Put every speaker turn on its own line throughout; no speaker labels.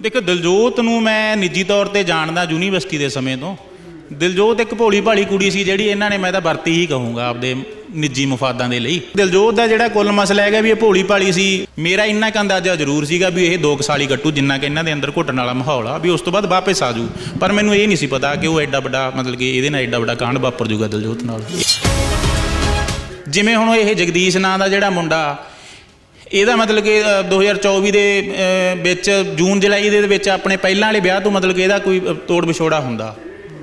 ਦੇਖੋ, ਦਿਲਜੋਤ ਨੂੰ ਮੈਂ ਨਿੱਜੀ ਤੌਰ ਤੇ ਜਾਣਦਾ ਯੂਨੀਵਰਸਿਟੀ ਦੇ ਸਮੇਂ ਤੋਂ। ਦਿਲਜੋਤ ਇੱਕ ਭੋਲੀ ਭਾਲੀ ਕੁੜੀ ਸੀ ਜਿਹੜੀ ਇਹਨਾਂ ਨੇ ਮੈਂ ਤਾਂ ਵਰਤੀ ਹੀ ਕਹੂੰਗਾ ਆਪਦੇ ਨਿੱਜੀ ਮਫਾਦਾਂ ਦੇ ਲਈ। ਦਿਲਜੋਤ ਦਾ ਜਿਹੜਾ ਕੁੱਲ ਮਸਲਾ ਹੈਗਾ ਵੀ ਇਹ ਭੋਲੀ ਭਾਲੀ ਸੀ, ਮੇਰਾ ਇੰਨਾ ਕੁ ਅੰਦਾਜ਼ਾ ਜ਼ਰੂਰ ਸੀਗਾ ਵੀ ਇਹ 2 ਸਾਲੀ ਕੱਟੂ, ਜਿੰਨਾ ਕਿ ਇਹਨਾਂ ਦੇ ਅੰਦਰ ਘੁੱਟਣ ਵਾਲਾ ਮਾਹੌਲ ਆ, ਵੀ ਉਸ ਤੋਂ ਬਾਅਦ ਵਾਪਸ ਆ ਜੂ ਪਰ ਮੈਨੂੰ ਇਹ ਨਹੀਂ ਸੀ ਪਤਾ ਕਿ ਉਹ ਐਡਾ ਵੱਡਾ, ਮਤਲਬ ਕਿ ਇਹਦੇ ਨਾਲ ਐਡਾ ਵੱਡਾ ਕਾਂਡ ਵਾਪਰ ਜੂਗਾ ਦਿਲਜੋਤ ਨਾਲ। ਜਿਵੇਂ ਹੁਣ ਇਹ ਜਗਦੀਸ਼ ਨਾਂ ਦਾ ਜਿਹੜਾ ਮੁੰਡਾ ਇਹਦਾ ਮਤਲਬ ਕਿ ਅ, 2024 ਦੇ ਵਿੱਚ ਜੂਨ ਜੁਲਾਈ ਦੇ ਵਿੱਚ ਆਪਣੇ ਪਹਿਲਾਂ ਵਾਲੇ ਵਿਆਹ ਤੋਂ ਮਤਲਬ ਕਿ ਇਹਦਾ ਕੋਈ ਤੋੜ ਵਿਛੋੜਾ ਹੁੰਦਾ।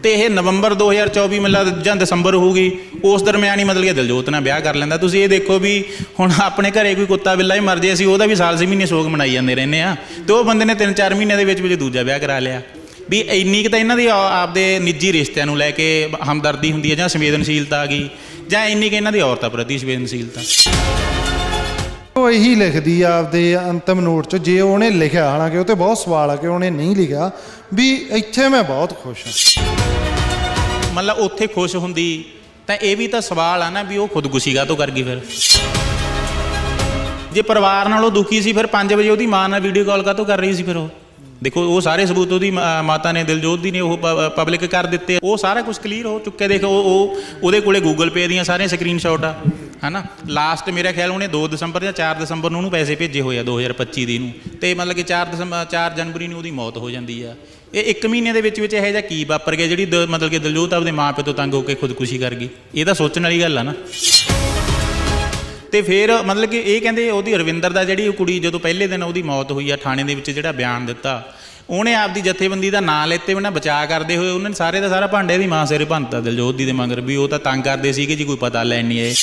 ਤੇ ਇਹ ਨਵੰਬਰ 2024 ਮਤਲਬ ਜਾਂ ਦਸੰਬਰ ਹੋਊਗੀ ਉਸ ਦਰਮਿਆਨ ਹੀ ਮਤਲਬ ਕਿ ਦਿਲਜੋਤ ਨਾਲ ਵਿਆਹ ਕਰ ਲੈਂਦਾ। ਤੁਸੀਂ ਇਹ ਦੇਖੋ ਵੀ ਹੁਣ ਆਪਣੇ ਘਰੇ ਕੋਈ ਕੁੱਤਾ ਬਿੱਲਾ ਹੀ ਮਰ ਜੇ ਅਸੀਂ ਉਹਦਾ ਵੀ ਸਾਲ ਛੇ ਮਹੀਨੇ ਸੋਗ ਮਨਾਈ ਜਾਂਦੇ ਰਹਿੰਦੇ ਆ ਤੇ ਉਹ ਬੰਦੇ ਨੇ 3-4 ਮਹੀਨਿਆਂ ਦੇ ਵਿੱਚ ਵਿੱਚ ਦੂਜਾ ਵਿਆਹ ਕਰਾ ਲਿਆ। ਵੀ ਇੰਨੀ ਕੁ ਤਾਂ ਇਹਨਾਂ ਦੀ ਆ- ਆਪਦੇ ਨਿੱਜੀ ਰਿਸ਼ਤਿਆਂ ਨੂੰ ਲੈ ਕੇ ਹਮਦਰਦੀ ਹੁੰਦੀ ਹੈ ਜਾਂ ਸੰਵੇਦਨਸ਼ੀਲਤਾ ਆ ਗਈ ਜਾਂ ਇੰਨੀ ਕੁ ਇਹਨਾਂ ਦੀ ਔਰਤਾਂ ਪ੍ਰਤੀ ਸੰਵੇਦਨਸ਼ੀਲਤਾ।
ਉਹ ਇਹੀ ਲਿਖਦੀ ਆ ਆਪਦੇ ਅੰਤਮ ਨੋਟ 'ਚ, ਜੇ ਉਹਨੇ ਲਿਖਿਆ, ਹਾਲਾਂਕਿ ਉਹ ਤੇ ਬਹੁਤ ਸਵਾਲ ਆ ਕਿ ਉਹਨੇ ਨਹੀਂ ਲਿਖਿਆ, ਵੀ ਇੱਥੇ ਮੈਂ ਬਹੁਤ ਖੁਸ਼ ਹਾਂ।
ਮਤਲਬ ਉੱਥੇ ਖੁਸ਼ ਹੁੰਦੀ, ਤਾਂ ਇਹ ਵੀ ਤਾਂ ਸਵਾਲ ਆ ਨਾ ਵੀ ਉਹ ਖੁਦਕੁਸ਼ੀ ਕਾਹਤੋਂ ਕਰ ਗਈ ਫਿਰ? ਜੇ ਪਰਿਵਾਰ ਨਾਲ ਉਹ ਦੁਖੀ ਸੀ, ਫਿਰ 5 ਵਜੇ ਉਹਦੀ ਮਾਂ ਨਾਲ ਵੀਡੀਓ ਕਾਲ ਕਾਹਤੋਂ ਕਰ ਰਹੀ ਸੀ ਫਿਰ ਉਹ? ਦੇਖੋ, ਉਹ ਸਾਰੇ ਸਬੂਤ ਉਹਦੀ ਮਾ- ਮਾਤਾ ਨੇ, ਦਿਲਜੋਤ ਦੀ ਨੇ, ਉਹ ਪਬਲਿਕ ਕਰ ਦਿੱਤੇ, ਉਹ ਸਾਰਾ ਕੁਝ ਕਲੀਅਰ ਹੋ ਚੁੱਕਿਆ, ਦੇਖੋ, ਉਹ ਉਹ, ਉਹਦੇ ਕੋਲੇ ਗੂਗਲ ਪੇ ਦੀਆਂ ਸਾਰੀਆਂ ਸਕਰੀਨਸ਼ਾਟ ਆ। ਹਨਾ? ਲਾਸਟ ਮੇਰਾ ਖਿਆਲ ਉਹਨੇ 2 ਦਸੰਬਰ ਜਾਂ 4 ਦਸੰਬਰ ਨੂੰ ਉਹਨੂੰ ਪੈਸੇ ਭੇਜੇ ਹੋਏ ਆ 2025 ਦੀ ਨੂੰ। ਤੇ ਮਤਲਬ ਕਿ 4 ਦਸੰਬਰ 4 ਜਨਵਰੀ ਨੂੰ ਉਹਦੀ ਮੌਤ ਹੋ ਜਾਂਦੀ ਆ। ਇਹ ਇੱਕ ਮਹੀਨੇ ਦੇ ਵਿੱਚ ਵਿੱਚ ਇਹੋ ਜਿਹਾ ਕੀ ਵਾਪਰ ਗਿਆ ਜਿਹੜੀ ਦ- ਮਤਲਬ ਕਿ ਦਲਜੋਤ ਆਪਦੇ ਮਾਪੇ ਤੋਂ ਤੰਗ ਹੋ ਕੇ ਖੁਦਕੁਸ਼ੀ ਕਰ ਗਈ? ਇਹ ਤਾਂ ਸੋਚਣ ਵਾਲੀ ਗੱਲ ਆ ਨਾ। ਤੇ ਫਿਰ ਮਤਲਬ ਕਿ ਇਹ ਕਹਿੰਦੇ ਉਹਦੀ ਰਵਿੰਦਰ ਦਾ ਜਿਹੜੀ ਉਹ ਕੁੜੀ ਜਦੋਂ ਪਹਿਲੇ ਦਿਨ ਉਹਦੀ ਮੌਤ ਹੋਈ ਆ, ਥਾਣੇ ਦੇ ਵਿੱਚ ਜਿਹੜਾ ਬਿਆਨ ਦਿੱਤਾ ਉਹਨੇ ਆਪਦੀ ਜਥੇਬੰਦੀ ਦਾ ਨਾਂ ਲੈਤੇ ਬਿਨਾਂ ਬਚਾਅ ਕਰਦੇ ਹੋਏ ਉਹਨਾਂ ਨੇ ਸਾਰੇ ਦਾ ਸਾਰਾ ਭਾਂਡੇ ਦੀ ਮਾਂ ਸਿਰੇ ਭੰਨਤਾ ਦਿਲਜੋਤ ਦੀ ਦੇ ਮਗਰ ਵੀ ਉਹ ਤਾਂ ਤੰਗ ਕਰਦੇ ਸੀਗੇ ਜੀ ਕੋਈ ਪਤਾ ਲੈਣ ਨਹੀਂ ਆਏ।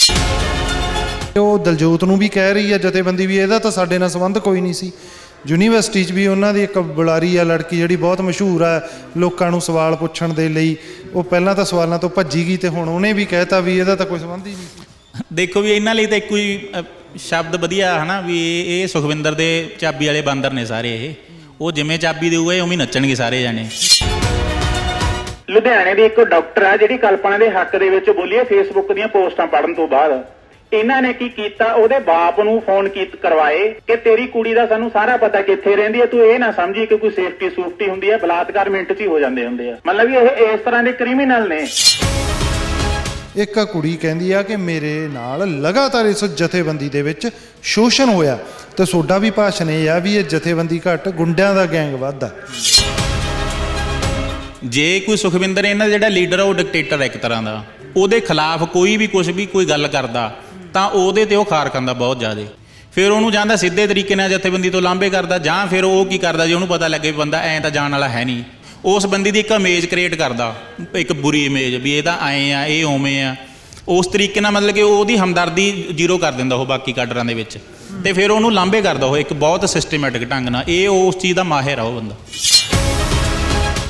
ਉਹ ਦਲਜੋਤ ਨੂੰ ਵੀ ਕਹਿ ਰਹੀ ਆ ਜਥੇਬੰਦੀ ਵੀ ਇਹਦਾ ਤਾਂ ਸਾਡੇ ਨਾਲ ਸੰਬੰਧ ਕੋਈ ਨਹੀਂ ਸੀ। ਯੂਨੀਵਰਸਿਟੀ 'ਚ ਵੀ ਉਹਨਾਂ ਦੀ ਇੱਕ ਬੁਲਾਰੀ ਆ ਲੜਕੀ ਜਿਹੜੀ ਬਹੁਤ ਮਸ਼ਹੂਰ ਆ ਲੋਕਾਂ ਨੂੰ ਸਵਾਲ ਪੁੱਛਣ ਦੇ ਲਈ। ਉਹ ਪਹਿਲਾਂ ਤਾਂ ਸਵਾਲਾਂ ਤੋਂ ਭੱਜੀ ਗਈ ਤੇ ਹੁਣ ਉਹਨੇ ਵੀ ਕਹਿਤਾ ਵੀ ਇਹਦਾ ਤਾਂ ਕੋਈ ਸੰਬੰਧ ਹੀ ਨਹੀਂ ਸੀ।
ਦੇਖੋ ਵੀ ਇਹਨਾਂ ਲਈ ਤਾਂ ਇੱਕੋ ਹੀ ਸ਼ਬਦ ਵਧੀਆ ਹਨਾ ਵੀ ਇਹ ਇਹ ਸੁਖਵਿੰਦਰ ਦੇ ਚਾਬੀ ਵਾਲੇ ਬਾਂਦਰ ਨੇ ਸਾਰੇ ਇਹ। ਉਹ ਜਿਵੇਂ ਚਾਬੀ ਦੇਊਗਾ, ਇਹ ਉਵੇਂ ਨੱਚਣਗੇ ਸਾਰੇ ਜਾਣੇ।
ਲੁਧਿਆਣੇ ਦੀ ਇੱਕ ਡਾਕਟਰ ਆ, ਜਿਹੜੀ ਕਲਪਨਾ ਦੇ ਹੱਕ ਦੇ ਵਿੱਚ ਬੋਲੀ ਹੈ ਫੇਸਬੁੱਕ ਦੀਆਂ ਪੋਸਟਾਂ ਪੜਨ ਤੋਂ ਬਾਅਦ। ਇਹਨਾਂ ਨੇ ਕੀ ਕੀਤਾ? ਉਹਦੇ ਬਾਪ ਨੂੰ ਫੋਨ ਕੀਤ, ਕਰਵਾਏ ਕਿ ਤੇਰੀ ਕੁੜੀ ਦਾ ਸਾਨੂੰ ਸਾਰਾ ਪਤਾ ਕਿੱਥੇ ਰਹਿੰਦੀ ਹੈ, ਤੂੰ ਇਹ ਨਾ ਸਮਝੀ ਕਿ ਕੋਈ ਸੇਫਟੀ ਸੂਫਟੀ ਹੁੰਦੀ ਹੈ, ਬਲਾਤਕਾਰ ਮਿੰਟ 'ਚ ਹੀ ਹੋ ਜਾਂਦੇ ਹੁੰਦੇ ਆ। ਮਤਲਬ ਇਹ ਇਸ ਤਰ੍ਹਾਂ ਦੇ ਕ੍ਰਿਮੀਨਲ ਨੇ।
ਇੱਕ ਕੁੜੀ ਕਹਿੰਦੀ ਆ ਕਿ ਮੇਰੇ ਨਾਲ ਲਗਾਤਾਰ ਇਸ ਜਥੇਬੰਦੀ ਦੇ ਵਿੱਚ ਸ਼ੋਸ਼ਣ ਹੋਇਆ। ਤੇ ਸੋਡਾ ਵੀ ਭਾਸ਼ਣ ਇਹ ਆ ਵੀ ਇਹ ਜਥੇਬੰਦੀ ਘੱਟ ਗੁੰਡਿਆਂ ਦਾ ਗੈਂਗ ਵੱਧਦਾ।
ਜੇ ਕੋਈ ਸੁਖਵਿੰਦਰ ਇਹਨਾਂ ਦਾ ਜਿਹੜਾ ਲੀਡਰ ਆ, ਉਹ ਡਿਕਟੇਟਰ ਹੈ ਇੱਕ ਤਰ੍ਹਾਂ ਦਾ, ਉਹਦੇ ਖਿਲਾਫ ਕੋਈ ਵੀ ਕੁਝ ਵੀ ਕੋਈ ਗੱਲ ਕਰਦਾ, ਤਾਂ ਉਹਦੇ ਤੇ ਉਹ ਖਾਰ ਖਾਂਦਾ ਬਹੁਤ ਜ਼ਿਆਦਾ। ਫਿਰ ਉਹਨੂੰ ਜਾਂਦਾ ਸਿੱਧੇ ਤਰੀਕੇ ਨਾਲ ਜਥੇਬੰਦੀ ਤੋਂ ਲਾਂਭੇ ਕਰਦਾ ਜਾਂ ਫਿਰ ਉਹ ਕੀ ਕਰਦਾ ਜੇ ਉਹਨੂੰ ਪਤਾ ਲੱਗੇ ਵੀ ਬੰਦਾ ਐਂ ਤਾਂ ਜਾਣ ਵਾਲਾ ਹੈ ਨਹੀਂ। ਉਸ ਬੰਦੇ ਦੀ ਇੱਕ ਇਮੇਜ ਕ੍ਰੀਏਟ ਕਰਦਾ, ਇੱਕ ਬੁਰੀ ਇਮੇਜ ਵੀ ਇਹ ਤਾਂ ਐਂ ਆ, ਇਹ ਉਵੇਂ ਆ। ਉਸ ਤਰੀਕੇ ਨਾਲ ਮਤਲਬ ਕਿ ਉਹਦੀ ਹਮਦਰਦੀ ਜ਼ੀਰੋ ਕਰ ਦਿੰਦਾ ਉਹ ਬਾਕੀ ਕਾਡਰਾਂ ਦੇ ਵਿੱਚ। ਤੇ ਫਿਰ ਉਹਨੂੰ ਲਾਂਭੇ ਕਰਦਾ ਉਹ ਇੱਕ ਬਹੁਤ ਸਿਸਟਮੈਟਿਕ ਢੰਗ ਨਾਲ। ਇਹ ਉਸ ਚੀਜ਼ ਦਾ ਮਾਹਿਰ ਆ ਉਹ ਬੰਦਾ।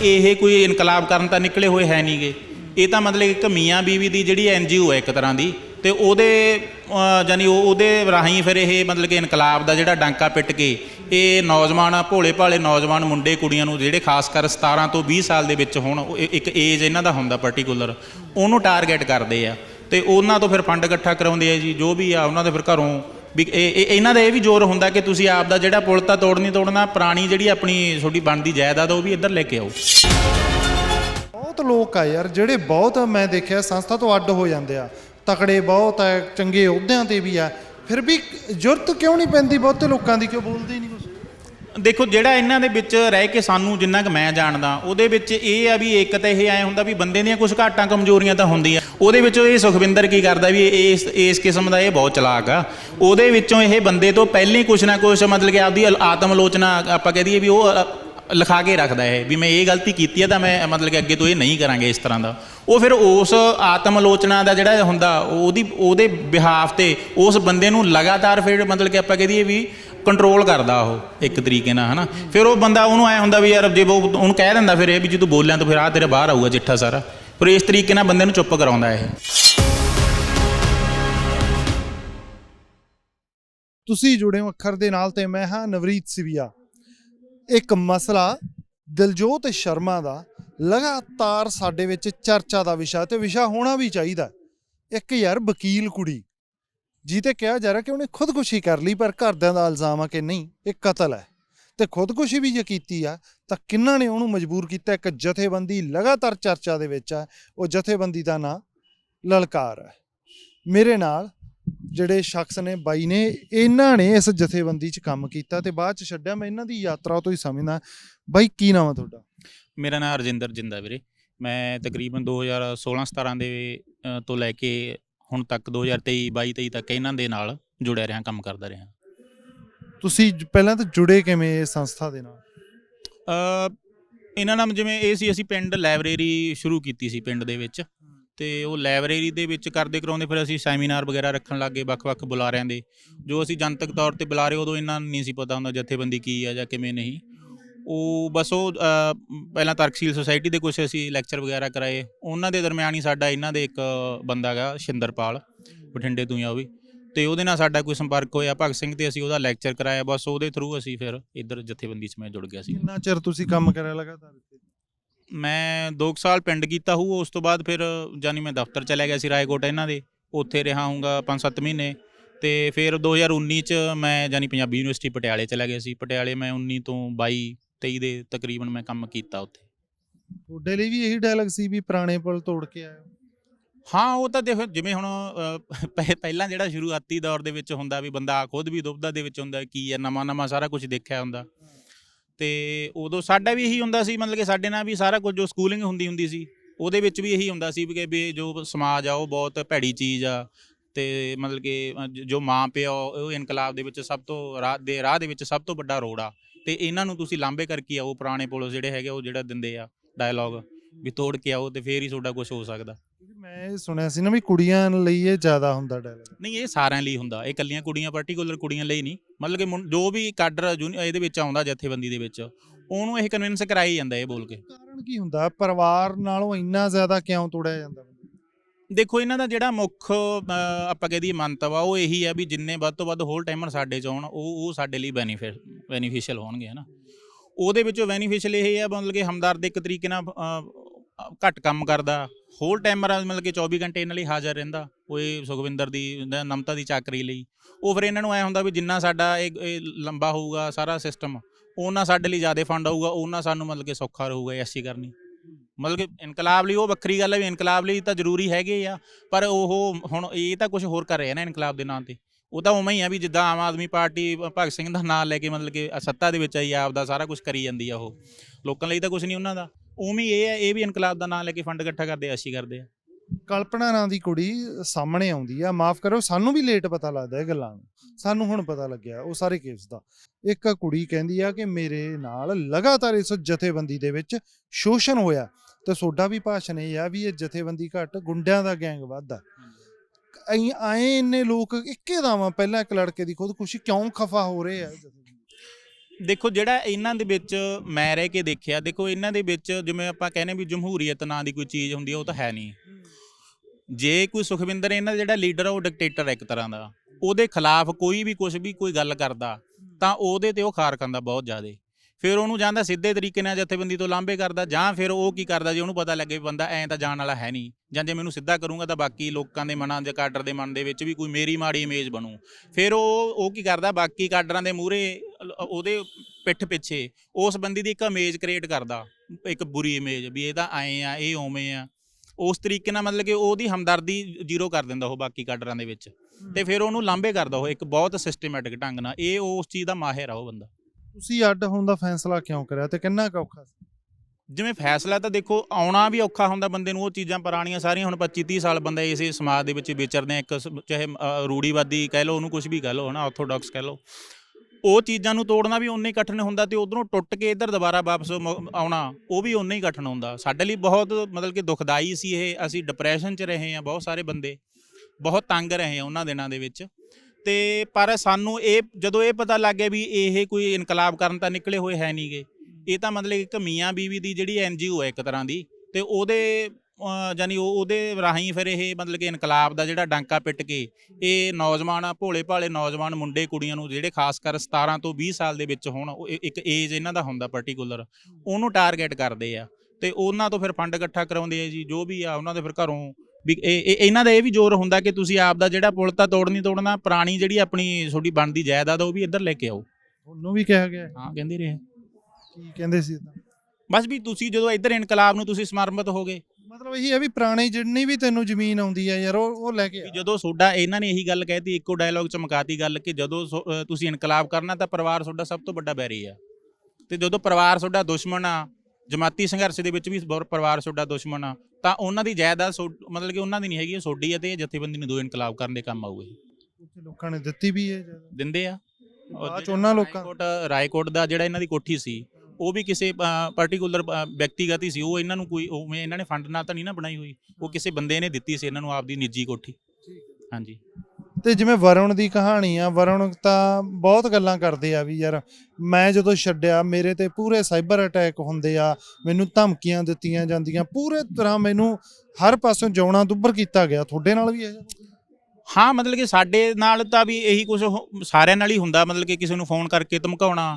ਇਹ ਕੋਈ ਇਨਕਲਾਬ ਕਰਨ ਤਾਂ ਨਿਕਲੇ ਹੋਏ ਹੈ ਨਹੀਂਗੇ ਇਹ ਤਾਂ ਮਤਲਬ ਇੱਕ ਮੀਆਂ ਬੀਵੀ ਦੀ ਜਿਹੜੀ ਐਨਜੀਓ ਹੈ ਇੱਕ ਤਰ੍ਹਾਂ ਦੀ ਤੇ ਉਹਦੇ ਅਹ, ਜਾਨੀ ਉਹ ਉਹਦੇ ਰਾਹੀਂ ਫਿਰ ਇਹ ਮਤਲਬ ਕਿ ਇਨਕਲਾਬ ਦਾ ਜਿਹੜਾ ਡਾਂਕਾ ਪਿੱਟ ਕੇ ਇਹ ਨੌਜਵਾਨ ਭੋਲੇ ਭਾਲੇ ਨੌਜਵਾਨ ਮੁੰਡੇ ਕੁੜੀਆਂ ਨੂੰ ਜਿਹੜੇ ਖਾਸ ਕਰ 17 ਤੋਂ 20 ਸਾਲ ਦੇ ਵਿੱਚ ਹੁਣ ਇੱਕ ਏਜ ਇਹਨਾਂ ਦਾ ਹੁੰਦਾ ਪਾਰਟਿਕੂਲਰ ਉਹਨੂੰ ਟਾਰਗੇਟ ਕਰਦੇ ਆ। ਤੇ ਉਹਨਾਂ ਤੋਂ ਫਿਰ ਫੰਡ ਇਕੱਠਾ ਕਰਾਉਂਦੇ ਆ ਜੀ ਜੋ ਵੀ ਆ ਉਹਨਾਂ ਦੇ ਫਿਰ ਘਰੋਂ ਵੀ ਇਹ ਇਹ- ਇਹਨਾਂ ਦਾ ਇਹ ਵੀ ਜ਼ੋਰ ਹੁੰਦਾ ਕਿ ਤੁਸੀਂ ਆਪ ਦਾ ਜਿਹੜਾ ਪੁਲ ਤਾਂ ਤੋੜਨੀ ਤੋੜਨਾ ਪੁਰਾਣੀ ਜਿਹੜੀ ਆਪਣੀ ਤੁਹਾਡੀ ਬਣਦੀ ਜਾਇਦਾਦ ਉਹ ਵੀ ਇੱਧਰ ਲੈ ਕੇ ਆਓ।
ਬਹੁਤ ਲੋਕ ਆ ਯਾਰ ਜਿਹੜੇ ਬਹੁਤ ਮੈਂ ਦੇਖਿਆ ਸੰਸਥਾ ਤੋਂ ਅੱਡ ਹੋ ਜਾਂਦੇ ਆ। ਤਕੜੇ ਬਹੁਤ ਆ ਚੰਗੇ ਅਹੁਦਿਆਂ ਤੇ ਵੀ ਆ ਫਿਰ ਵੀ ਜ਼ਰੂਰਤ ਕਿਉਂ ਨਹੀਂ ਪੈਂਦੀ ਬਹੁਤੇ ਲੋਕਾਂ ਦੀ? ਕਿਉਂ ਬੋਲਦੇ ਹੀ ਨਹੀਂ ਕੁਝ
ਦੇਖੋ, ਜਿਹੜਾ ਇਹਨਾਂ ਦੇ ਵਿੱਚ ਰਹਿ ਕੇ ਸਾਨੂੰ ਜਿੰਨਾ ਕੁ ਮੈਂ ਜਾਣਦਾ, ਉਹਦੇ ਵਿੱਚ ਇਹ ਆ ਵੀ ਇੱਕ ਤਾਂ ਇਹ ਐ ਹੁੰਦਾ ਵੀ ਬੰਦੇ ਦੀਆਂ ਕੁਝ ਘਾਟਾਂ ਕਮਜ਼ੋਰੀਆਂ ਤਾਂ ਹੁੰਦੀਆਂ। ਉਹਦੇ ਵਿੱਚੋਂ ਇਹ ਸੁਖਵਿੰਦਰ ਕੀ ਕਰਦਾ ਵੀ ਇਸ ਇਸ ਕਿਸਮ ਦਾ ਇਹ ਬਹੁਤ ਚਲਾਕ ਆ। ਉਹਦੇ ਵਿੱਚੋਂ ਇਹ ਬੰਦੇ ਤੋਂ ਪਹਿਲਾਂ ਹੀ ਕੁਛ ਨਾ ਕੁਛ ਮਤਲਬ ਕਿ ਆਪਦੀ ਆਤਮ ਆਲੋਚਨਾ ਆਪਾਂ ਕਹਿ ਦਈਏ ਵੀ ਉਹ ਲਿਖਾ ਕੇ ਰੱਖਦਾ ਹੈ ਵੀ ਮੈਂ ਇਹ ਗਲਤੀ ਕੀਤੀ ਹੈ ਤਾਂ ਮੈਂ ਮਤਲਬ ਕਿ ਅੱਗੇ ਤੋਂ ਇਹ ਨਹੀਂ ਕਰਾਂਗੇ ਇਸ ਤਰ੍ਹਾਂ ਦਾ। ਉਹ ਫਿਰ ਉਸ ਆਤਮ ਆਲੋਚਨਾ ਦਾ ਜਿਹੜਾ ਹੁੰਦਾ, ਉਹਦੀ, ਉਹਦੇ ਬਿਹਾਫ ਤੇ ਉਸ ਬੰਦੇ ਨੂੰ ਲਗਾਤਾਰ ਫਿਰ ਮਤਲਬ ਕਿ ਆਪਾਂ ਕਹਿ ਦਈਏ ਵੀ ਕੰਟਰੋਲ ਕਰਦਾ ਉਹ ਇੱਕ ਤਰੀਕੇ ਨਾਲ, ਹਨਾ। ਫਿਰ ਉਹ ਬੰਦਾ ਉਹਨੂੰ ਐ ਹੁੰਦਾ ਵੀ ਯਾਰ ਜੇ ਉਹ ਉਹਨੂੰ ਕਹਿ ਦਿੰਦਾ ਫਿਰ ਇਹ ਵੀ ਜੇ ਤੂੰ ਬੋਲਿਆ ਤਾਂ ਫਿਰ ਆ ਤੇਰੇ ਬਾਹਰ ਆਊਗਾ ਚਿੱਠਾ ਸਾਰਾ। ਪਰ ਇਸ ਤਰੀਕੇ ਨਾਲ ਬੰਦੇ ਨੂੰ ਚੁੱਪ ਕਰਾਉਂਦਾ ਇਹ।
ਤੁਸੀਂ ਜੁੜੇ ਹੋ ਅੱਖਰ ਦੇ ਨਾਲ ਤੇ ਮੈਂ ਹਾਂ ਨਵਰੀਤ ਸਿਵਿਆ। ਇੱਕ ਮਸਲਾ ਦਿਲਜੋਤ ਸ਼ਰਮਾ ਦਾ ਲਗਾਤਾਰ ਸਾਡੇ ਵਿੱਚ ਚਰਚਾ ਦਾ ਵਿਸ਼ਾ ਤੇ ਵਿਸ਼ਾ ਹੋਣਾ ਵੀ ਚਾਹੀਦਾ ਇੱਕ ਯਾਰ ਵਕੀਲ ਕੁੜੀ ਜੀ ਕਿਹਾ ਜਾ ਰਿਹਾ ਕਿ ਉਹਨੇ ਖੁਦਕੁਸ਼ੀ ਕਰ ਲਈ, ਪਰ ਘਰਦਿਆਂ ਦਾ ਇਲਜ਼ਾਮ ਆ ਕਿ ਨਹੀਂ, ਇਹ ਕਤਲ ਹੈ। ਤੇ ਖੁਦਕੁਸ਼ੀ ਵੀ ਜੇ ਕੀਤੀ ਆ, ਤਾਂ ਕਿੰਨਾਂ ਨੇ ਉਹਨੂੰ ਮਜਬੂਰ ਕੀਤਾ? ਇੱਕ ਜਥੇਬੰਦੀ ਲਗਾਤਾਰ ਚਰਚਾ ਦੇ ਵਿੱਚ ਆ, ਉਹ ਜਥੇਬੰਦੀ ਦਾ ਨਾਂ ਲਲਕਾਰ ਹੈ। ਮੇਰੇ ਨਾਲ ਜਿਹੜੇ ਸ਼ਖਸ ਨੇ ਬਾਈ ਨੇ ਇਹਨਾਂ ਨੇ ਇਸ ਜਥੇਬੰਦੀ 'ਚ ਕੰਮ ਕੀਤਾ ਤੇ ਬਾਅਦ 'ਚ ਛੱਡਿਆ। ਮੈਂ ਇਹਨਾਂ ਦੀ ਯਾਤਰਾ ਤੋਂ ਹੀ ਸਮਝਦਾ। ਬਾਈ ਕੀ ਨਾਮ ਆ ਤੁਹਾਡਾ?
ਮੇਰਾ ਨਾਮ ਰਜਿੰਦਰ ਜਿੰਦਾ ਵੀਰੇ। ਮੈਂ ਤਕਰੀਬਨ 2016-17 ਦੇ ਤੋਂ ਲੈ ਕੇ ਹੁਣ ਤੱਕ 2023 22 23 ਤੱਕ ਇਹਨਾਂ ਦੇ ਨਾਲ ਜੁੜਿਆ ਰਿਹਾ ਕੰਮ ਕਰਦਾ ਰਿਹਾ।
ਤੁਸੀਂ ਪਹਿਲਾਂ ਤਾਂ ਜੁੜੇ ਕਿਵੇਂ ਇਸ ਸੰਸਥਾ ਦੇ ਨਾਲ?
ਅ, ਇਹਨਾਂ ਨਾਲ ਜਿਵੇਂ ਇਹ ਸੀ ਅਸੀਂ ਪਿੰਡ ਲਾਇਬ੍ਰੇਰੀ ਸ਼ੁਰੂ ਕੀਤੀ ਸੀ ਪਿੰਡ ਦੇ ਵਿੱਚ। ਤੇ ਉਹ ਲਾਇਬ੍ਰੇਰੀ ਦੇ ਵਿੱਚ ਕਰਦੇ ਕਰਾਉਂਦੇ, ਫਿਰ ਅਸੀਂ ਸੈਮੀਨਾਰ ਵਗੈਰਾ ਰੱਖਣ ਲੱਗੇ ਵੱਖ-ਵੱਖ ਬੁਲਾਰਿਆਂ ਦੇ। ਜੋ ਅਸੀਂ ਜਨਤਕ ਤੌਰ ਤੇ ਬੁਲਾਰੇ ਉਦੋਂ ਇਹਨਾਂ ਨੂੰ ਨਹੀਂ ਸੀ ਪਤਾ ਹੁੰਦਾ ਜਥੇਬੰਦੀ ਕੀ ਆ ਜਾਂ ਕਿਵੇਂ ਨਹੀਂ। ਉਹ ਬਸ ਉਹ ਪਹਿਲਾਂ ਤਰਕਸ਼ੀਲ ਸੁਸਾਇਟੀ ਦੇ ਕੁਝ ਅਸੀਂ ਲੈਕਚਰ ਵਗੈਰਾ ਕਰਾਏ। ਉਹਨਾਂ ਦੇ ਦਰਮਿਆਨ ਹੀ ਸਾਡਾ ਇਹਨਾਂ ਦੇ ਇੱਕ ਬੰਦਾ ਗਾ, ਸ਼ਿੰਦਰਪਾਲ, ਬਠਿੰਡੇ ਤੋਂ ਹੀ ਆ ਉਹ ਵੀ। ਤੇ ਉਹਦੇ ਨਾਲ ਸਾਡਾ ਕੋਈ ਸੰਪਰਕ ਹੋਇਆ। ਭਗਤ ਸਿੰਘ ਤੇ ਅਸੀਂ ਉਹਦਾ ਲੈਕਚਰ ਕਰਾਇਆ। ਬਸ ਉਹਦੇ ਥਰੂ ਅਸੀਂ ਫਿਰ ਇੱਧਰ ਜਥੇਬੰਦੀ 'ਚ ਮੈਂ ਜੁੜ ਗਿਆ ਸੀ।
ਕਿੰਨਾ ਚਿਰ ਤੁਸੀਂ ਕੰਮ ਕਰਿਆ ਲਗਾਤਾਰ?
ਮੈਂ 2 ਸਾਲ ਪਿੰਡ ਕੀਤਾ ਹੂੰ ਉਸ ਤੋਂ ਬਾਅਦ ਫਿਰ ਜਾਨੀ ਮੈਂ ਦਫ਼ਤਰ ਚਲਾ ਗਿਆ ਸੀ ਰਾਏਕੋਟ ਇਹਨਾਂ ਦੇ। ਉੱਥੇ ਰਿਹਾ ਹੂੰਗਾ 5-7 ਮਹੀਨੇ ਤੇ ਫਿਰ 2019 ਚ ਮੈਂ ਜਾਨੀ ਪੰਜਾਬੀ ਯੂਨੀਵਰਸਿਟੀ ਪਟਿਆਲੇ ਚਲਾ ਗਿਆ ਸੀ। ਪਟਿਆਲੇ ਮੈਂ 19 ਤੋਂ 22 23 ਦੇ ਤਕਰੀਬਨ ਮੈਂ ਕੰਮ ਕੀਤਾ ਉੱਥੇ।
ਤੁਹਾਡੇ ਲਈ ਵੀ ਇਹੀ ਡਾਇਲੌਗ ਸੀ ਵੀ ਪੁਰਾਣੇ ਪੁਲ ਤੋੜ ਕੇ ਆਏ ਹੋ?
ਹਾਂ ਉਹ ਤਾਂ ਦੇਖੋ ਜਿਵੇਂ ਹੁਣ ਅ, ਪਹਿ- ਪਹਿਲਾਂ ਜਿਹੜਾ ਸ਼ੁਰੂਆਤੀ ਦੌਰ ਦੇ ਵਿੱਚ ਹੁੰਦਾ ਵੀ ਬੰਦਾ ਖੁਦ ਵੀ ਦੁਬਦਾ ਦੇ ਵਿੱਚ ਹੁੰਦਾ ਕੀ ਹੈ ਨਵਾਂ ਨਵਾਂ ਸਾਰਾ ਕੁਝ ਦੇਖਿਆ ਹੁੰਦਾ। ਤੇ ਉਦੋਂ ਸਾਡਾ ਵੀ ਇਹੀ ਹੁੰਦਾ ਸੀ, ਮਤਲਬ ਕਿ ਸਾਡੇ ਨਾਲ ਵੀ ਸਾਰਾ ਕੁਝ, ਜੋ ਸਕੂਲਿੰਗ ਹੁੰਦੀ ਹੁੰਦੀ ਸੀ, ਉਹਦੇ ਵਿੱਚ ਵੀ ਇਹੀ ਹੁੰਦਾ ਸੀ ਵੀ ਕਿ ਵੀ ਜੋ ਸਮਾਜ ਆ, ਉਹ ਬਹੁਤ ਭੈੜੀ ਚੀਜ਼ ਆ ਤੇ ਮਤਲਬ ਕਿ ਜੋ ਮਾਂ ਪਿਓ, ਉਹ ਇਨਕਲਾਬ ਦੇ ਵਿੱਚ ਸਭ ਤੋਂ ਰਾਹ ਦੇ ਰਾਹ ਦੇ ਵਿੱਚ ਸਭ ਤੋਂ ਵੱਡਾ ਰੋੜ ਆ ਤੇ ਇਹਨਾਂ ਨੂੰ ਤੁਸੀਂ ਲਾਂਬੇ ਕਰਕੇ ਆਓ, ਪੁਰਾਣੇ ਪੁਲਿਸ ਜਿਹੜੇ ਹੈਗੇ ਉਹ ਜਿਹੜਾ ਦਿੰਦੇ ਆ ਡਾਇਲੌਗ ਵੀ ਤੋੜ ਕੇ ਆਓ ਤੇ ਫੇਰ ਹੀ ਤੁਹਾਡਾ ਕੁਝ ਹੋ ਸਕਦਾ।
ਮੈਂ ਇਹ ਸੁਣਿਆ ਸੀ ਨਾ ਵੀ ਕੁੜੀਆਂ ਲਈ ਇਹ ਜ਼ਿਆਦਾ ਹੁੰਦਾ ਡਾਇਲੌਗ
ਨਹੀਂ ਇਹ ਸਾਰਿਆਂ ਲਈ ਹੁੰਦਾ। ਇਹ ਕੱਲੀਆਂ ਕੁੜੀਆਂ ਪਾਰਟਿਕੂਲਰ ਕੁੜੀਆਂ ਲਈ ਨਹੀਂ। ਮਤਲਬ ਕਿ ਮੁੰ- ਜੋ ਵੀ ਕਾਡਰ ਜੂਨੀ- ਇਹਦੇ ਵਿੱਚ ਆਉਂਦਾ ਜਥੇਬੰਦੀ ਦੇ ਵਿੱਚ। ਉਹਨੂੰ ਇਹ ਕਨਵਿੰਸ ਕਰਾਈ ਜਾਂਦਾ ਇਹ ਬੋਲ ਕੇ।
ਕਾਰਨ ਕੀ ਹੁੰਦਾ? ਪਰਿਵਾਰ ਨਾਲੋਂ ਇੰਨਾ ਜ਼ਿਆਦਾ ਕਿਉਂ ਤੋੜਿਆ ਜਾਂਦਾ?
ਦੇਖੋ ਇਹਨਾਂ ਦਾ ਜਿਹੜਾ ਮੁੱਖ ਅ, ਆਪਾਂ ਕਹਦੇ ਮੰਤਵ ਆ ਉਹ ਇਹੀ ਆ ਵੀ ਜਿੰਨੇ ਵੱਧ ਤੋਂ ਵੱਧ ਹੋਲ ਟਾਈਮਰ ਸਾਡੇ ਚ ਆਉਣ ਉਹ ਉਹ ਸਾਡੇ ਲਈ ਬੈਨੀਫਿਟ ਬੈਨੀਫੀਸ਼ੀਅਲ ਹੋਣਗੇ ਹਨਾ। ਉਹਦੇ ਵਿੱਚੋਂ ਬੈਨੀਫੀਸ਼ੀਅਲ ਇਹ ਆ ਮਤਲਬ ਕਿ ਹਮਦਰਦ ਇੱਕ ਤਰੀਕੇ ਨਾਲ ਅ, ਅ, ਘੱਟ ਕੰਮ ਕਰਦਾ। ਹੋਲ ਟਾਈਮਰ ਮਤਲਬ ਕਿ 24 ਘੰਟੇ ਇਹਨਾਂ ਲਈ ਹਾਜ਼ਰ ਰਹਿੰਦਾ ਉਹ ਇਹ ਸੁਖਵਿੰਦਰ ਦੀ ਨਮਤਾ ਦੀ ਚਾਕਰੀ ਲਈ। ਉਹ ਫਿਰ ਇਹਨਾਂ ਨੂੰ ਐ ਹੁੰਦਾ ਵੀ ਜਿੰਨਾ ਸਾਡਾ ਇਹ ਲੰਬਾ ਹੋਊਗਾ ਸਾਰਾ ਸਿਸਟਮ ਉਹਨਾਂ ਸਾਡੇ ਲਈ ਜ਼ਿਆਦਾ ਫੰਡ ਆਊਗਾ, ਉਹਨਾਂ ਸਾਨੂੰ ਮਤਲਬ ਕਿ ਸੌਖਾ ਰਹੂਗਾ ਐਸੀ ਕਰਨੀ ਮਤਲਬ ਕਿ ਇਨਕਲਾਬ ਲਈ ਉਹ ਵੱਖਰੀ ਗੱਲ ਹੈ ਵੀ ਇਨਕਲਾਬ ਲਈ ਤਾਂ ਜ਼ਰੂਰੀ ਹੈਗੇ ਆ, ਪਰ ਉਹ ਹੁਣ ਇਹ ਤਾਂ ਕੁਝ ਹੋਰ ਕਰ ਰਹੇ ਆ ਨਾ ਇਨਕਲਾਬ ਦੇ ਨਾਂ ਤੇ। ਉਹ ਤਾਂ ਉਵੇਂ ਹੀ ਆ ਵੀ ਜਿੱਦਾਂ ਆਮ ਆਦਮੀ ਪਾਰਟੀ, ਭਗਤ ਸਿੰਘ ਦਾ ਨਾਂ ਲੈ ਕੇ ਮਤਲਬ ਕਿ ਸੱਤਾ ਦੇ ਵਿੱਚ ਆਈ ਆਪ ਦਾ ਸਾਰਾ ਕੁਝ ਕਰੀ ਜਾਂਦੀ ਆ ਉਹ। ਲੋਕਾਂ ਲਈ ਤਾਂ ਕੁਝ ਨਹੀਂ ਉਹਨਾਂ ਦਾ। ਉਵੇਂ ਇਹ ਹੈ, ਇਹ ਵੀ ਇਨਕਲਾਬ ਦਾ ਨਾਂ ਲੈ ਕੇ ਫੰਡ ਇਕੱਠਾ ਕਰਦੇ ਆ ਕਰਦੇ ਆ।
ਕਲਪਨਾ ਨਾਂ ਦੀ ਕੁੜੀ ਸਾਹਮਣੇ ਆਉਂਦੀ ਆ, ਮਾਫ ਕਰੋ ਸਾਨੂੰ ਵੀ ਲੇਟ ਪਤਾ ਲੱਗਦਾ ਇਹ ਗੱਲਾਂ ਨੂੰ। ਸਾਨੂੰ ਹੁਣ ਪਤਾ ਲੱਗਿਆ ਉਹ ਸਾਰੇ ਕੇਸ ਦਾ। ਇੱਕ ਕੁੜੀ ਕਹਿੰਦੀ ਆ ਕਿ ਮੇਰੇ ਨਾਲ ਲਗਾਤਾਰ ਇਸ ਜਥੇਬੰਦੀ ਦੇ ਵਿੱਚ ਸ਼ੋਸ਼ਣ ਹੋਇਆ। ਤੇ ਸੋਡਾ ਵੀ ਭਾਸ਼ਣ ਇਹ ਆ ਵੀ ਇਹ ਜਥੇਬੰਦੀ ਘੱਟ ਗੁੰਡਿਆਂ ਦਾ ਗੈਂਗ ਵੱਧਦਾ। ਐਂ ਆਏ ਇੰਨੇ ਲੋਕ ਇੱਕੇ ਦਾਵਾਂ ਪਹਿਲਾਂ ਇੱਕ ਲੜਕੇ ਦੀ ਖੁਦਕੁਸ਼ੀ ਕਿਉਂ ਖਫਾ ਹੋ ਰਹੇ ਆ?
ਦੇਖੋ ਜਿਹੜਾ ਇਹਨਾਂ ਦੇ ਵਿੱਚ ਮੈਂ ਰਹਿ ਕੇ ਦੇਖਿਆ, ਦੇਖੋ ਇਹਨਾਂ ਦੇ ਵਿੱਚ ਜਿਵੇਂ ਆਪਾਂ ਕਹਿੰਦੇ ਵੀ ਜਮਹੂਰੀਅਤ ਨਾਂ ਦੀ ਕੋਈ ਚੀਜ਼ ਹੁੰਦੀ ਆ, ਉਹ ਤਾਂ ਹੈ ਨਹੀਂ। ਜੇ ਕੋਈ ਸੁਖਵਿੰਦਰ ਇਹਨਾਂ ਦਾ ਜਿਹੜਾ ਲੀਡਰ ਆ, ਉਹ ਡਿਕਟੇਟਰ ਹੈ ਇੱਕ ਤਰ੍ਹਾਂ ਦਾ। ਉਹਦੇ ਖਿਲਾਫ ਕੋਈ ਵੀ ਕੁਝ ਵੀ ਕੋਈ ਗੱਲ ਕਰਦਾ, ਤਾਂ ਉਹਦੇ ਤੇ ਉਹ ਖਾਰ ਖਾਂਦਾ ਬਹੁਤ ਜ਼ਿਆਦਾ। ਫਿਰ ਉਹਨੂੰ ਜਾਂਦਾ ਸਿੱਧੇ ਤਰੀਕੇ ਨਾਲ ਜਥੇਬੰਦੀ ਤੋਂ ਲਾਂਭੇ ਕਰਦਾ, ਜਾਂ ਫਿਰ ਉਹ ਕੀ ਕਰਦਾ, ਜੇ ਉਹਨੂੰ ਪਤਾ ਲੱਗੇ ਵੀ ਬੰਦਾ ਐਂ ਤਾਂ ਜਾਣ ਵਾਲਾ ਹੈ ਨਹੀਂ, ਜਾਂ ਜੇ ਮੈਨੂੰ ਸਿੱਧਾ ਕਰੂੰਗਾ ਤਾਂ ਬਾਕੀ ਲੋਕਾਂ ਦੇ ਮਨਾਂ ਦੇ ਕਾਡਰ ਦੇ ਮਨ ਦੇ ਵਿੱਚ ਵੀ ਕੋਈ ਮੇਰੀ ਮਾੜੀ ਇਮੇਜ ਬਣੂ। ਫਿਰ ਉਹ ਉਹ ਕੀ ਕਰਦਾ, ਬਾਕੀ ਕਾਡਰਾਂ ਦੇ ਮੂਹਰੇ ਉਹਦੇ ਪਿੱਠ ਪਿੱਛੇ ਉਸ ਬੰਦੀ ਦੀ ਇੱਕ ਇਮੇਜ ਕ੍ਰੀਏਟ ਕਰਦਾ ਇੱਕ ਬੁਰੀ ਇਮੇਜ ਵੀ ਇਹ ਤਾਂ ਆਏ ਆ ਇਹ ਉਵੇਂ ਆ। ਉਸ ਤਰੀਕੇ ਨਾਲ ਮਤਲਬ ਕਿ ਉਹਦੀ ਹਮਦਰਦੀ ਜ਼ੀਰੋ ਕਰ ਦਿੰਦਾ ਉਹ ਬਾਕੀ ਕਾਡਰਾਂ ਦੇ ਵਿੱਚ। ਤੇ ਫਿਰ ਉਹਨੂੰ ਲਾਂਭੇ ਕਰਦਾ ਉਹ ਇੱਕ ਬਹੁਤ ਸਿਸਟੇਮੈਟਿਕ ਢੰਗ ਨਾਲ। ਇਹ ਉਸ ਚੀਜ਼ ਦਾ ਮਾਹਿਰ ਆ ਉਹ ਬੰਦਾ।
ਤੁਸੀਂ ਅੱਡ ਹੋਣ ਦਾ ਫੈਸਲਾ ਕਿਉਂ ਕਰਿਆ ਤੇ ਕਿੰਨਾ ਔਖਾ ਸੀ?
ਜਿਵੇਂ ਫੈਸਲਾ ਤਾਂ ਦੇਖੋ ਆਉਣਾ ਵੀ ਔਖਾ ਹੁੰਦਾ ਬੰਦੇ ਨੂੰ ਉਹ ਚੀਜ਼ਾਂ ਪੁਰਾਣੀਆਂ ਸਾਰੀਆਂ ਹੁਣ 25 30 ਸਾਲ ਬੰਦਾ ਇਸੇ ਸਮਾਜ ਦੇ ਵਿੱਚ ਵਿਚਰਦੇ ਆ ਇੱਕ ਚਾਹੇ ਰੂੜੀਵਾਦੀ ਕਹਿ ਲਓ ਉਹਨੂੰ ਕੁਝ ਵੀ ਕਹਿ ਲਓ ਹਨਾ ਆਰਥੋਡਾਕਸ ਕਹਿ ਲਓ। ਉਹ ਚੀਜ਼ਾਂ ਨੂੰ ਤੋੜਨਾ ਵੀ ਉਨਾ ਹੀ ਕਠਿਨ ਹੁੰਦਾ ਤੇ ਉਧਰੋਂ ਟੁੱਟ ਕੇ ਇੱਧਰ ਦੁਬਾਰਾ ਵਾਪਸ ਮ- ਆਉਣਾ, ਉਹ ਵੀ ਉਨਾ ਹੀ ਕਠਿਨ ਹੁੰਦਾ। ਸਾਡੇ ਲਈ ਬਹੁਤ ਮਤਲਬ ਕਿ ਦੁਖਦਾਈ ਸੀ ਇਹ। ਅਸੀਂ ਡਿਪਰੈਸ਼ਨ 'ਚ ਰਹੇ ਆ ਬਹੁਤ ਸਾਰੇ ਬੰਦੇ ਬਹੁਤ ਤੰਗ ਰਹੇ ਆ ਉਹਨਾਂ ਦਿਨਾਂ ਦੇ ਵਿੱਚ। ਤੇ ਪਰ ਸਾਨੂੰ ਇਹ, ਜਦੋਂ ਇਹ ਪਤਾ ਲੱਗ ਗਿਆ ਵੀ ਇਹ ਕੋਈ ਇਨਕਲਾਬ ਕਰਨ ਤਾਂ ਨਿਕਲੇ ਹੋਏ ਹੈ ਨਹੀਂਗੇ ਇਹ ਤਾਂ ਮਤਲਬ ਇੱਕ ਮੀਆਂ ਬੀਵੀ ਦੀ ਜਿਹੜੀ ਐਨਜੀਓ ਹੈ ਇੱਕ ਤਰ੍ਹਾਂ ਦੀ, ਤੇ ਉਹਦੇ ਜਾਨੀ ਉਹ ਉਹਦੇ ਰਾਹੀਂ ਫਿਰ ਇਹ ਮਤਲਬ ਕਿ ਇਨਕਲਾਬ ਦਾ ਜਿਹੜਾ ਡਾਂਕਾ ਪਿੱਟ ਕੇ ਇਹ ਨੌਜਵਾਨ ਭੋਲੇ ਭਾਲੇ ਨੌਜਵਾਨ ਮੁੰਡੇ ਕੁੜੀਆਂ ਨੂੰ ਜਿਹੜੇ ਖਾਸ ਕਰ 17 ਤੋਂ 20 ਸਾਲ ਦੇ ਵਿੱਚ ਹੋਣ ਉਹ ਇੱਕ ਏਜ ਇਹਨਾਂ ਦਾ ਹੁੰਦਾ ਪਾਰਟਿਕੂਲਰ ਉਹਨੂੰ ਟਾਰਗੇਟ ਕਰਦੇ ਆ। ਤੇ ਉਹਨਾਂ ਤੋਂ ਫਿਰ ਫੰਡ ਇਕੱਠਾ ਕਰਾਉਂਦੇ ਆ ਜੀ ਜੋ ਵੀ ਆ ਉਹਨਾਂ ਦੇ ਫਿਰ ਘਰੋਂ ਵੀ ਇਹ ਇਹ- ਇਹਨਾਂ ਦਾ ਇਹ ਵੀ ਜ਼ੋਰ ਹੁੰਦਾ ਕਿ ਤੁਸੀਂ ਆਪ ਦਾ ਜਿਹੜਾ ਪੁਲ ਤਾਂ ਤੋੜ ਨਹੀਂ ਤੋੜਨਾ ਪੁਰਾਣੀ ਜਿਹੜੀ ਆਪਣੀ ਤੁਹਾਡੀ ਬਣਦੀ ਜਾਇਦਾਦ ਉਹ ਵੀ ਇੱਧਰ ਲੈ ਕੇ ਆਓ।
ਤੁਹਾਨੂੰ ਵੀ ਕਿਹਾ ਗਿਆ। ਹੈ?
ਕਹਿੰਦੇ ਰਹੇ।
ਕੀ ਕਹਿੰਦੇ ਸੀ ਤਾਂ
ਬਸ ਵੀ ਤੁਸੀਂ ਜਦੋਂ ਇੱਧਰ ਇਨਕਲਾਬ ਨੂੰ ਤੁਸੀਂ ਸਮਰਪਿਤ ਹੋ ਗਏ
ਮਤਲਬ ਇਹੀ ਹੈ ਵੀ ਪੁਰਾਣੀ ਜਿੰਨੀ ਵੀ ਤੈਨੂੰ ਜ਼ਮੀਨ ਆਉਂਦੀ ਹੈ ਯਾਰ ਉਹ ਉਹ ਲੈ ਕੇ
ਵੀ
ਆ।
ਜਦੋਂ ਤੁਹਾਡਾ ਇਹਨਾਂ ਨੇ ਇਹੀ ਗੱਲ ਕਹਿਤੀ ਇੱਕੋ ਡਾਇਲੌਗ ਚ ਮੁਕਾਤੀ ਗੱਲ ਕਿ ਜਦੋਂ ਸੋ- ਤੁਸੀਂ ਇਨਕਲਾਬ ਕਰਨਾ ਤਾਂ ਪਰਿਵਾਰ ਤੁਹਾਡਾ ਸਭ ਤੋਂ ਵੱਡਾ ਬੈਰੀ ਆ ਤੇ ਜਦੋਂ ਪਰਿਵਾਰ ਤੁਹਾਡਾ ਦੁਸ਼ਮਣ ਆ ਜਮਾਤੀ ਸੰਘਰਸ਼ ਦੇ ਵਿੱਚ ਵੀ ਬਹੁਤ ਪਰਿਵਾਰ ਤੁਹਾਡਾ ਦੁਸ਼ਮਣ ਆ ਤਾਂ ਉਹਨਾਂ ਦੀ ਜਾਇਦਾਦ ਸੋ- ਮਤਲਬ ਕਿ ਉਹਨਾਂ ਦੀ ਨਹੀਂ ਹੈਗੀ ਉਹ ਤੁਹਾਡੀ ਆ ਤੇ ਇਹ ਜਥੇਬੰਦੀ ਨੂੰ ਦੋ ਇਨਕਲਾਬ ਕਰਨ ਦੇ ਕੰਮ ਆਊਗੇ
ਉੱਥੇ ਲੋਕਾਂ ਨੇ ਦਿੱਤੀ ਵੀ ਹੈ ਜ਼ਿਆਦਾ।
ਦਿੰਦੇ ਆ
ਬਾਅਦ ਚ ਉਹਨਾਂ ਲੋਕਾਂ
ਰਾਏਕੋਟ ਰਾਏਕੋਟ ਦਾ ਜਿਹੜਾ ਇਹਨਾਂ ਦੀ ਕੋਠੀ ਸੀ ਉਹ ਵੀ ਕਿਸੇ ਪਾਰਟਿਕੂਲਰ ਵਿਅਕਤੀਗਤ ਹੀ ਸੀ। ਉਹ ਇਹਨਾਂ ਨੂੰ ਕੋਈ ਉਵੇਂ ਇਹਨਾਂ ਨੇ ਫੰਡ ਨਾਲ ਤਾਂ ਨਹੀਂ ਨਾ ਬਣਾਈ ਹੋਈ। ਉਹ ਕਿਸੇ ਬੰਦੇ ਨੇ ਦਿੱਤੀ ਸੀ ਇਹਨਾਂ ਨੂੰ ਆਪਦੀ ਨਿੱਜੀ ਕੋਠੀ। ਹਾਂਜੀ।
ਤੇ ਜਿਵੇਂ ਵਰੁਣ ਦੀ ਕਹਾਣੀ ਆ ਵਰੁਣ ਤਾਂ ਬਹੁਤ ਗੱਲਾਂ ਕਰਦੇ ਆ ਵੀ ਯਾਰ ਮੈਂ ਜਦੋਂ ਛੱਡਿਆ ਮੇਰੇ ਤੇ ਪੂਰੇ ਸਾਈਬਰ ਅਟੈਕ ਹੁੰਦੇ ਆ ਮੈਨੂੰ ਧਮਕੀਆਂ ਦਿੱਤੀਆਂ ਜਾਂਦੀਆਂ ਪੂਰੇ ਤਰ੍ਹਾਂ ਮੈਨੂੰ ਹਰ ਪਾਸੋਂ ਜਿਉਣਾ ਦੁੱਬਰ ਕੀਤਾ ਗਿਆ। ਤੁਹਾਡੇ ਨਾਲ ਵੀ ਇਹ
ਹਾਂ ਮਤਲਬ ਕਿ ਸਾਡੇ ਨਾਲ ਤਾਂ ਵੀ ਇਹੀ ਕੁਝ ਸਾਰਿਆਂ ਨਾਲ ਹੀ ਹੁੰਦਾ। ਮਤਲਬ ਕਿ ਕਿਸੇ ਨੂੰ ਫੋਨ ਕਰਕੇ ਧਮਕਾਉਣਾ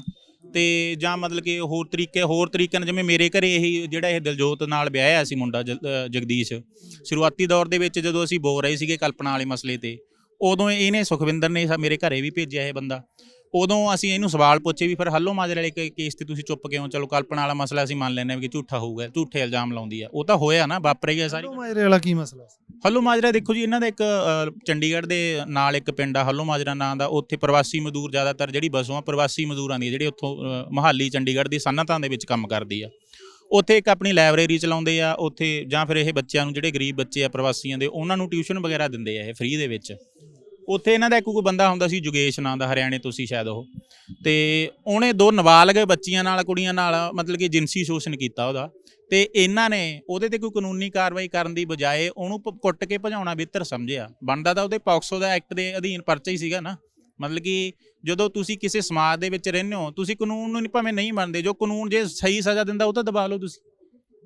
ਤੇ ਜਾਂ ਮਤਲਬ ਕਿ ਹੋਰ ਤਰੀਕੇ ਹੋਰ ਤਰੀਕੇ ਨਾਲ ਜਿਵੇਂ ਮੇਰੇ ਘਰੇ ਇਹੀ ਜਿਹੜਾ ਇਹ ਦਿਲਜੋਤ ਨਾਲ ਵਿਆਹਿਆ ਸੀ ਮੁੰਡਾ ਜ- ਅਹ ਜਗਦੀਸ਼। ਸ਼ੁਰੂਆਤੀ ਦੌਰ ਦੇ ਵਿੱਚ ਜਦੋਂ ਅਸੀਂ ਬੋਲ ਰਹੇ ਸੀਗੇ ਕਲਪਨਾ ਵਾਲੇ ਮਸਲੇ ਤੇ, ਉਦੋਂ ਇਹਨੇ ਸੁਖਵਿੰਦਰ ਨੇ ਸਾ- ਮੇਰੇ ਘਰੇ ਵੀ ਭੇਜਿਆ ਇਹ ਬੰਦਾ। ਉਦੋਂ ਅਸੀਂ ਇਹਨੂੰ ਸਵਾਲ ਪੁੱਛੇ ਵੀ ਫਿਰ ਹੱਲੋ ਮਾਜਰੇ ਵਾਲੇ ਕੇ- ਕੇਸ ਤੇ ਤੁਸੀਂ ਚੁੱਪ ਕਿਉਂ? ਚਲੋ ਕਲਪਨਾ ਵਾਲਾ ਮਸਲਾ ਅਸੀਂ ਮੰਨ ਲੈਂਦੇ ਹਾਂ ਵੀ ਕਿ ਝੂਠਾ ਹੋਊਗਾ ਝੂਠੇ ਇਲਜ਼ਾਮ ਲਾਉਂਦੀ ਆ। ਉਹ ਤਾਂ ਹੋਇਆ ਨਾ ਵਾਪਰ ਗਿਆ ਸਾਰੀ
ਹਲੋ ਮਾਜਰੇ ਵਾਲਾ ਕੀ ਮਸਲਾ ਸੀ?
ਹੱਲੋ ਮਾਜਰਾ ਦੇਖੋ ਜੀ ਇਹਨਾਂ ਦਾ ਇੱਕ ਚੰਡੀਗੜ੍ਹ ਦੇ ਨਾਲ ਇੱਕ ਪਿੰਡ ਆ ਹੱਲੋ ਮਾਜਰਾ ਨਾਂ ਦਾ। ਉੱਥੇ ਪ੍ਰਵਾਸੀ ਮਜ਼ਦੂਰ ਜ਼ਿਆਦਾਤਰ ਜਿਹੜੀ ਬਸੋਂ ਆ ਪ੍ਰਵਾਸੀ ਮਜ਼ਦੂਰਾਂ ਦੀ ਜਿਹੜੀ ਉੱਥੋਂ ਮਹਾਲੀ ਚੰਡੀਗੜ੍ਹ ਦੀ ਸਨਅਤਾਂ ਦੇ ਵਿੱਚ ਕੰਮ ਕਰਦੀ ਆ। ਉੱਥੇ ਇੱਕ ਆਪਣੀ ਲਾਇਬ੍ਰੇਰੀ ਚਲਾਉਂਦੇ ਆ ਉੱਥੇ ਜਾਂ ਫਿਰ ਇਹ ਬੱਚਿਆਂ ਨੂੰ ਜਿਹੜੇ ਗਰੀਬ ਬੱਚੇ ਆ ਪ੍ਰਵਾਸੀਆਂ ਦੇ ਉਹਨਾਂ ਨੂੰ ਟਿਊਸ਼ਨ ਵਗੈਰਾ ਦਿੰਦੇ ਆ ਇਹ ਫ੍ਰੀ ਦੇ ਵਿੱਚ। ਉੱਥੇ ਇਹਨਾਂ ਦਾ ਇੱਕ ਕੋਈ ਬੰਦਾ ਹੁੰਦਾ ਸੀ ਜੁਗੇਸ਼ ਨਾਂ ਦਾ, ਹਰਿਆਣੇ ਤੋਂ ਸੀ ਸ਼ਾਇਦ ਉਹ। ਤੇ ਉਹਨੇ ਦੋ ਨਾਬਾਲਗ ਬੱਚੀਆਂ ਨਾਲ, ਕੁੜੀਆਂ ਨਾਲ, ਮਤਲਬ ਕਿ ਜਿਨਸੀ ਸ਼ੋਸ਼ਣ ਕੀਤਾ ਉਹਦਾ। ਤੇ ਇਹਨਾਂ ਨੇ ਉਹਦੇ ਤੇ ਕੋਈ ਕਾਨੂੰਨੀ ਕਾਰਵਾਈ ਕਰਨ ਦੀ ਬਜਾਏ ਉਹਨੂੰ ਪ- ਕੁੱਟ ਕੇ ਭਜਾਉਣਾ ਬਿਹਤਰ ਸਮਝਿਆ। ਬਣਦਾ ਤਾਂ ਉਹਦੇ ਪੌਕਸੋ ਦਾ ਐਕਟ ਦੇ ਅਧੀਨ ਪਰਚਾ ਹੀ ਸੀਗਾ ਨਾ। ਮਤਲਬ ਕਿ ਜਦੋਂ ਤੁਸੀਂ ਕਿਸੇ ਸਮਾਜ ਦੇ ਵਿੱਚ ਰਹਿੰਦੇ ਹੋ, ਤੁਸੀਂ ਕਾਨੂੰਨ ਨੂੰ ਨਹੀਂ ਭਾਵੇਂ ਨਹੀਂ ਮੰਨਦੇ, ਜੋ ਕਾਨੂੰਨ ਜੇ ਸਹੀ ਸਜ਼ਾ ਦਿੰਦਾ ਉਹ ਤਾਂ ਦਬਾ ਲਓ ਤੁਸੀਂ।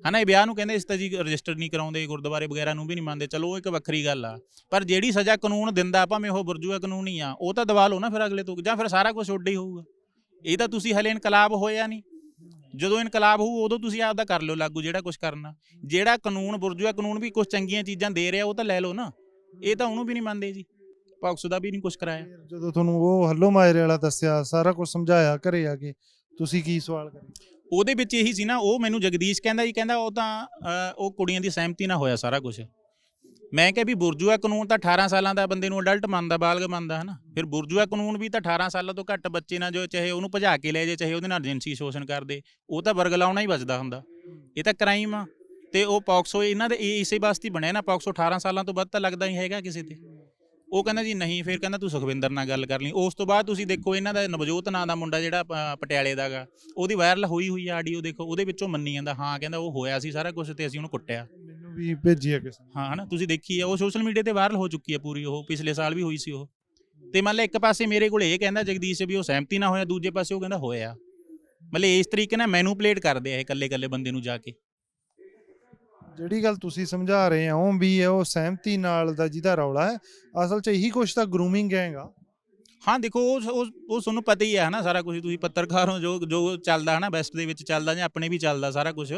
ਹਨਾ, ਇਹ ਵਿਆਹ ਨੂੰ ਕਹਿੰਦੇ ਇਸ ਤਾਂ ਜੀ ਰਜਿਸਟਰ ਨਹੀਂ ਕਰਾਉਂਦੇ, ਗੁਰਦੁਆਰੇ ਵਗੈਰਾ ਨੂੰ ਵੀ ਨਹੀਂ ਮੰਨਦੇ, ਚਲੋ ਉਹ ਇੱਕ ਵੱਖਰੀ ਗੱਲ ਆ। ਪਰ ਜਿਹੜੀ ਸਜ਼ਾ ਕਾਨੂੰਨ ਦਿੰਦਾ, ਭਾਵੇਂ ਉਹ ਬੁਰਜੂਆ ਕਾਨੂੰਨ ਹੀ ਆ, ਉਹ ਤਾਂ ਦਬਾ ਲਓ ਨਾ ਫਿਰ ਅਗਲੇ ਤੋਂ, ਜਾਂ ਫਿਰ ਸਾਰਾ ਕੁਝ ਉੱਡ ਹੀ ਹੋਊਗਾ। ਇਹ ਤਾਂ ਤੁਸੀਂ ਹਲੇ ਇਨਕਲਾਬ ਹੋਇਆ ਨਹੀਂ। ਜਦੋਂ ਇਨਕਲਾਬ ਹੋਊ, ਉਦੋਂ ਤੁਸੀਂ ਆਪਦਾ ਕਰ ਲਿਓ ਲਾਗੂ ਜਿਹੜਾ ਕੁਝ ਕਰਨਾ। ਜਿਹੜਾ ਕਾਨੂੰਨ, ਬੁਰਜੂਆ ਕਾਨੂੰਨ ਵੀ ਕੁਝ ਚੰਗੀਆਂ ਚੀਜ਼ਾਂ ਦੇ ਰਿਹਾ, ਉਹ ਤਾਂ ਲੈ ਲਓ ਨਾ। ਇਹ ਤਾਂ ਉਹਨੂੰ ਵੀ ਨਹੀਂ ਮੰਨਦੇ ਜੀ। ਪੌਕਸ ਦਾ ਵੀ ਨਹੀਂ ਕੁਝ ਕਰਾਇਆ।
ਜਦੋਂ ਤੁਹਾਨੂੰ ਉਹ ਹੱਲੋ ਮਾਜਰੇ ਵਾਲਾ ਦੱਸਿਆ, ਸਾਰਾ ਕੁਝ ਸਮਝਾਇਆ ਘਰੇ ਆ ਕੇ, ਤੁਸੀਂ ਕੀ ਸਵਾਲ ਕਰੇ?
ਉਹਦੇ ਵਿੱਚ ਇਹੀ ਸੀ ਨਾ, ਉਹ ਮੈਨੂੰ ਜਗਦੀਸ਼ ਕਹਿੰਦਾ ਜੀ, ਕਹਿੰਦਾ ਉਹ ਤਾਂ ਉਹ ਕੁੜੀਆਂ ਦੀ ਸਹਿਮਤੀ ਨਾਲ ਹੋਇਆ ਸਾਰਾ ਕੁਝ ਮੈਂ ਕਿਹਾ ਵੀ ਬੁਰਜੂਆ ਕਾਨੂੰਨ ਤਾਂ 18 ਸਾਲਾਂ ਦਾ ਬੰਦੇ ਨੂੰ ਅਡਲਟ ਮੰਨਦਾ, ਬਾਲਗ ਮੰਨਦਾ ਹੈ ਨਾ ਫਿਰ ਬੁਰਜੂਆ ਕਾਨੂੰਨ ਵੀ ਤਾਂ 18 ਸਾਲਾਂ ਤੋਂ ਘੱਟ ਬੱਚੇ ਨਾਲ ਜੋ ਚਾਹੇ ਉਹਨੂੰ ਭਜਾ ਕੇ ਲੈ ਜੇ ਚਾਹੇ ਉਹਦੇ ਨਾਲ ਜਿੰਸੀ ਸ਼ੋਸ਼ਣ ਕਰਦੇ ਉਹ ਤਾਂ ਵਰਗਲਾਉਣਾ ਹੀ ਵੱਜਦਾ ਹੁੰਦਾ। ਇਹ ਤਾਂ ਕ੍ਰਾਈਮ ਆ। ਤੇ ਉਹ ਪੌਕਸੋ, ਇਹਨਾਂ ਦੇ ਇਸੇ ਵਾਸਤੇ ਬਣਿਆ ਨਾ, ਪੌਕਸੋ 18 ਸਾਲਾਂ ਤੋਂ ਵੱਧ ਤਾਂ ਲੱਗਦਾ ਨਹੀਂ ਹੈਗਾ ਕਿਸੇ ਤੇ। ਉਹ ਕਹਿੰਦਾ ਜੀ ਨਹੀਂ ਫਿਰ ਕਹਿੰਦਾ ਤੂੰ ਸੁਖਵਿੰਦਰ ਨਾਲ ਗੱਲ ਕਰ ਲਈ। ਉਸ ਤੋਂ ਬਾਅਦ ਤੁਸੀਂ ਦੇਖੋ ਇਹਨਾਂ ਦਾ ਨਵਜੋਤ ਨਾਂ ਦਾ ਮੁੰਡਾ ਜਿਹੜਾ ਅ, ਪਟਿਆਲੇ ਦਾਗਾ ਉਹਦੀ ਵਾਇਰਲ ਹੋਈ ਹੋਈ ਆਡੀਓ ਦੇਖੋ ਉਹਦੇ ਵਿੱਚੋਂ ਮੰਨੀ ਜਾਂਦਾ ਹਾਂ ਕਹਿੰਦਾ ਉਹ ਹੋਇਆ ਸੀ ਸਾਰਾ ਕੁਝ ਤੇ ਅਸੀਂ ਉਹਨੂੰ ਕੁੱਟਿਆ।
ਮੈਨੂੰ ਵੀ ਭੇਜੀ ਆ ਕਿਸੇ ਨੇ।
ਹਾਂ ਹਨਾ ਤੁਸੀਂ ਦੇਖੀ ਆ ਉਹ ਸੋਸ਼ਲ ਮੀਡੀਆ ਤੇ ਵਾਇਰਲ ਹੋ ਚੁੱਕੀ ਆ ਪੂਰੀ ਉਹ ਪਿਛਲੇ ਸਾਲ ਵੀ ਹੋਈ ਸੀ ਉਹ। ਤੇ ਮੰਨ ਲਾ ਇੱਕ ਪਾਸੇ ਮੇਰੇ ਕੋਲ ਇਹ ਕਹਿੰਦਾ ਜਗਦੀਸ਼ ਵੀ ਉਹ ਸਹਿਮਤੀ ਨਾ ਹੋਇਆ ਦੂਜੇ ਪਾਸੇ ਉਹ ਕਹਿੰਦਾ ਹੋਇਆ। ਮਤਲਬ ਇਸ ਤਰੀਕੇ ਨਾਲ ਮੈਨੂਪਲੇਟ ਕਰਦੇ ਆ ਇਹ ਇਕੱਲੇ ਇਕੱਲੇ ਬੰਦੇ ਨੂੰ ਜਾ ਕੇ।
ਜਿਹੜੀ ਗੱਲ ਤੁਸੀਂ ਸਮਝਾ ਰਹੇ ਹੋ ਵੀ ਉਹ ਸਹਿਮਤੀ ਨਾਲ ਦਾ ਜਿਹਦਾ ਰੌਲਾ ਹੈ ਅਸਲ 'ਚ ਇਹੀ ਕੁਛ ਤਾਂ ਗਰੂਮਿੰਗ ਹੈਗਾ
ਹਾਂ ਦੇਖੋ ਉਹ ਉਹ ਉਹ ਤੁਹਾਨੂੰ ਪਤਾ ਹੀ ਹੈ ਨਾ ਸਾਰਾ ਕੁਝ ਤੁਸੀਂ ਪੱਤਰਕਾਰ ਹੋ ਜੋ ਜੋ ਚੱਲਦਾ ਹੈ ਨਾ ਵੈਸਟ ਦੇ ਵਿੱਚ ਚੱਲਦਾ ਜਾਂ ਆਪਣੇ ਵੀ ਚੱਲਦਾ ਸਾਰਾ ਕੁਝ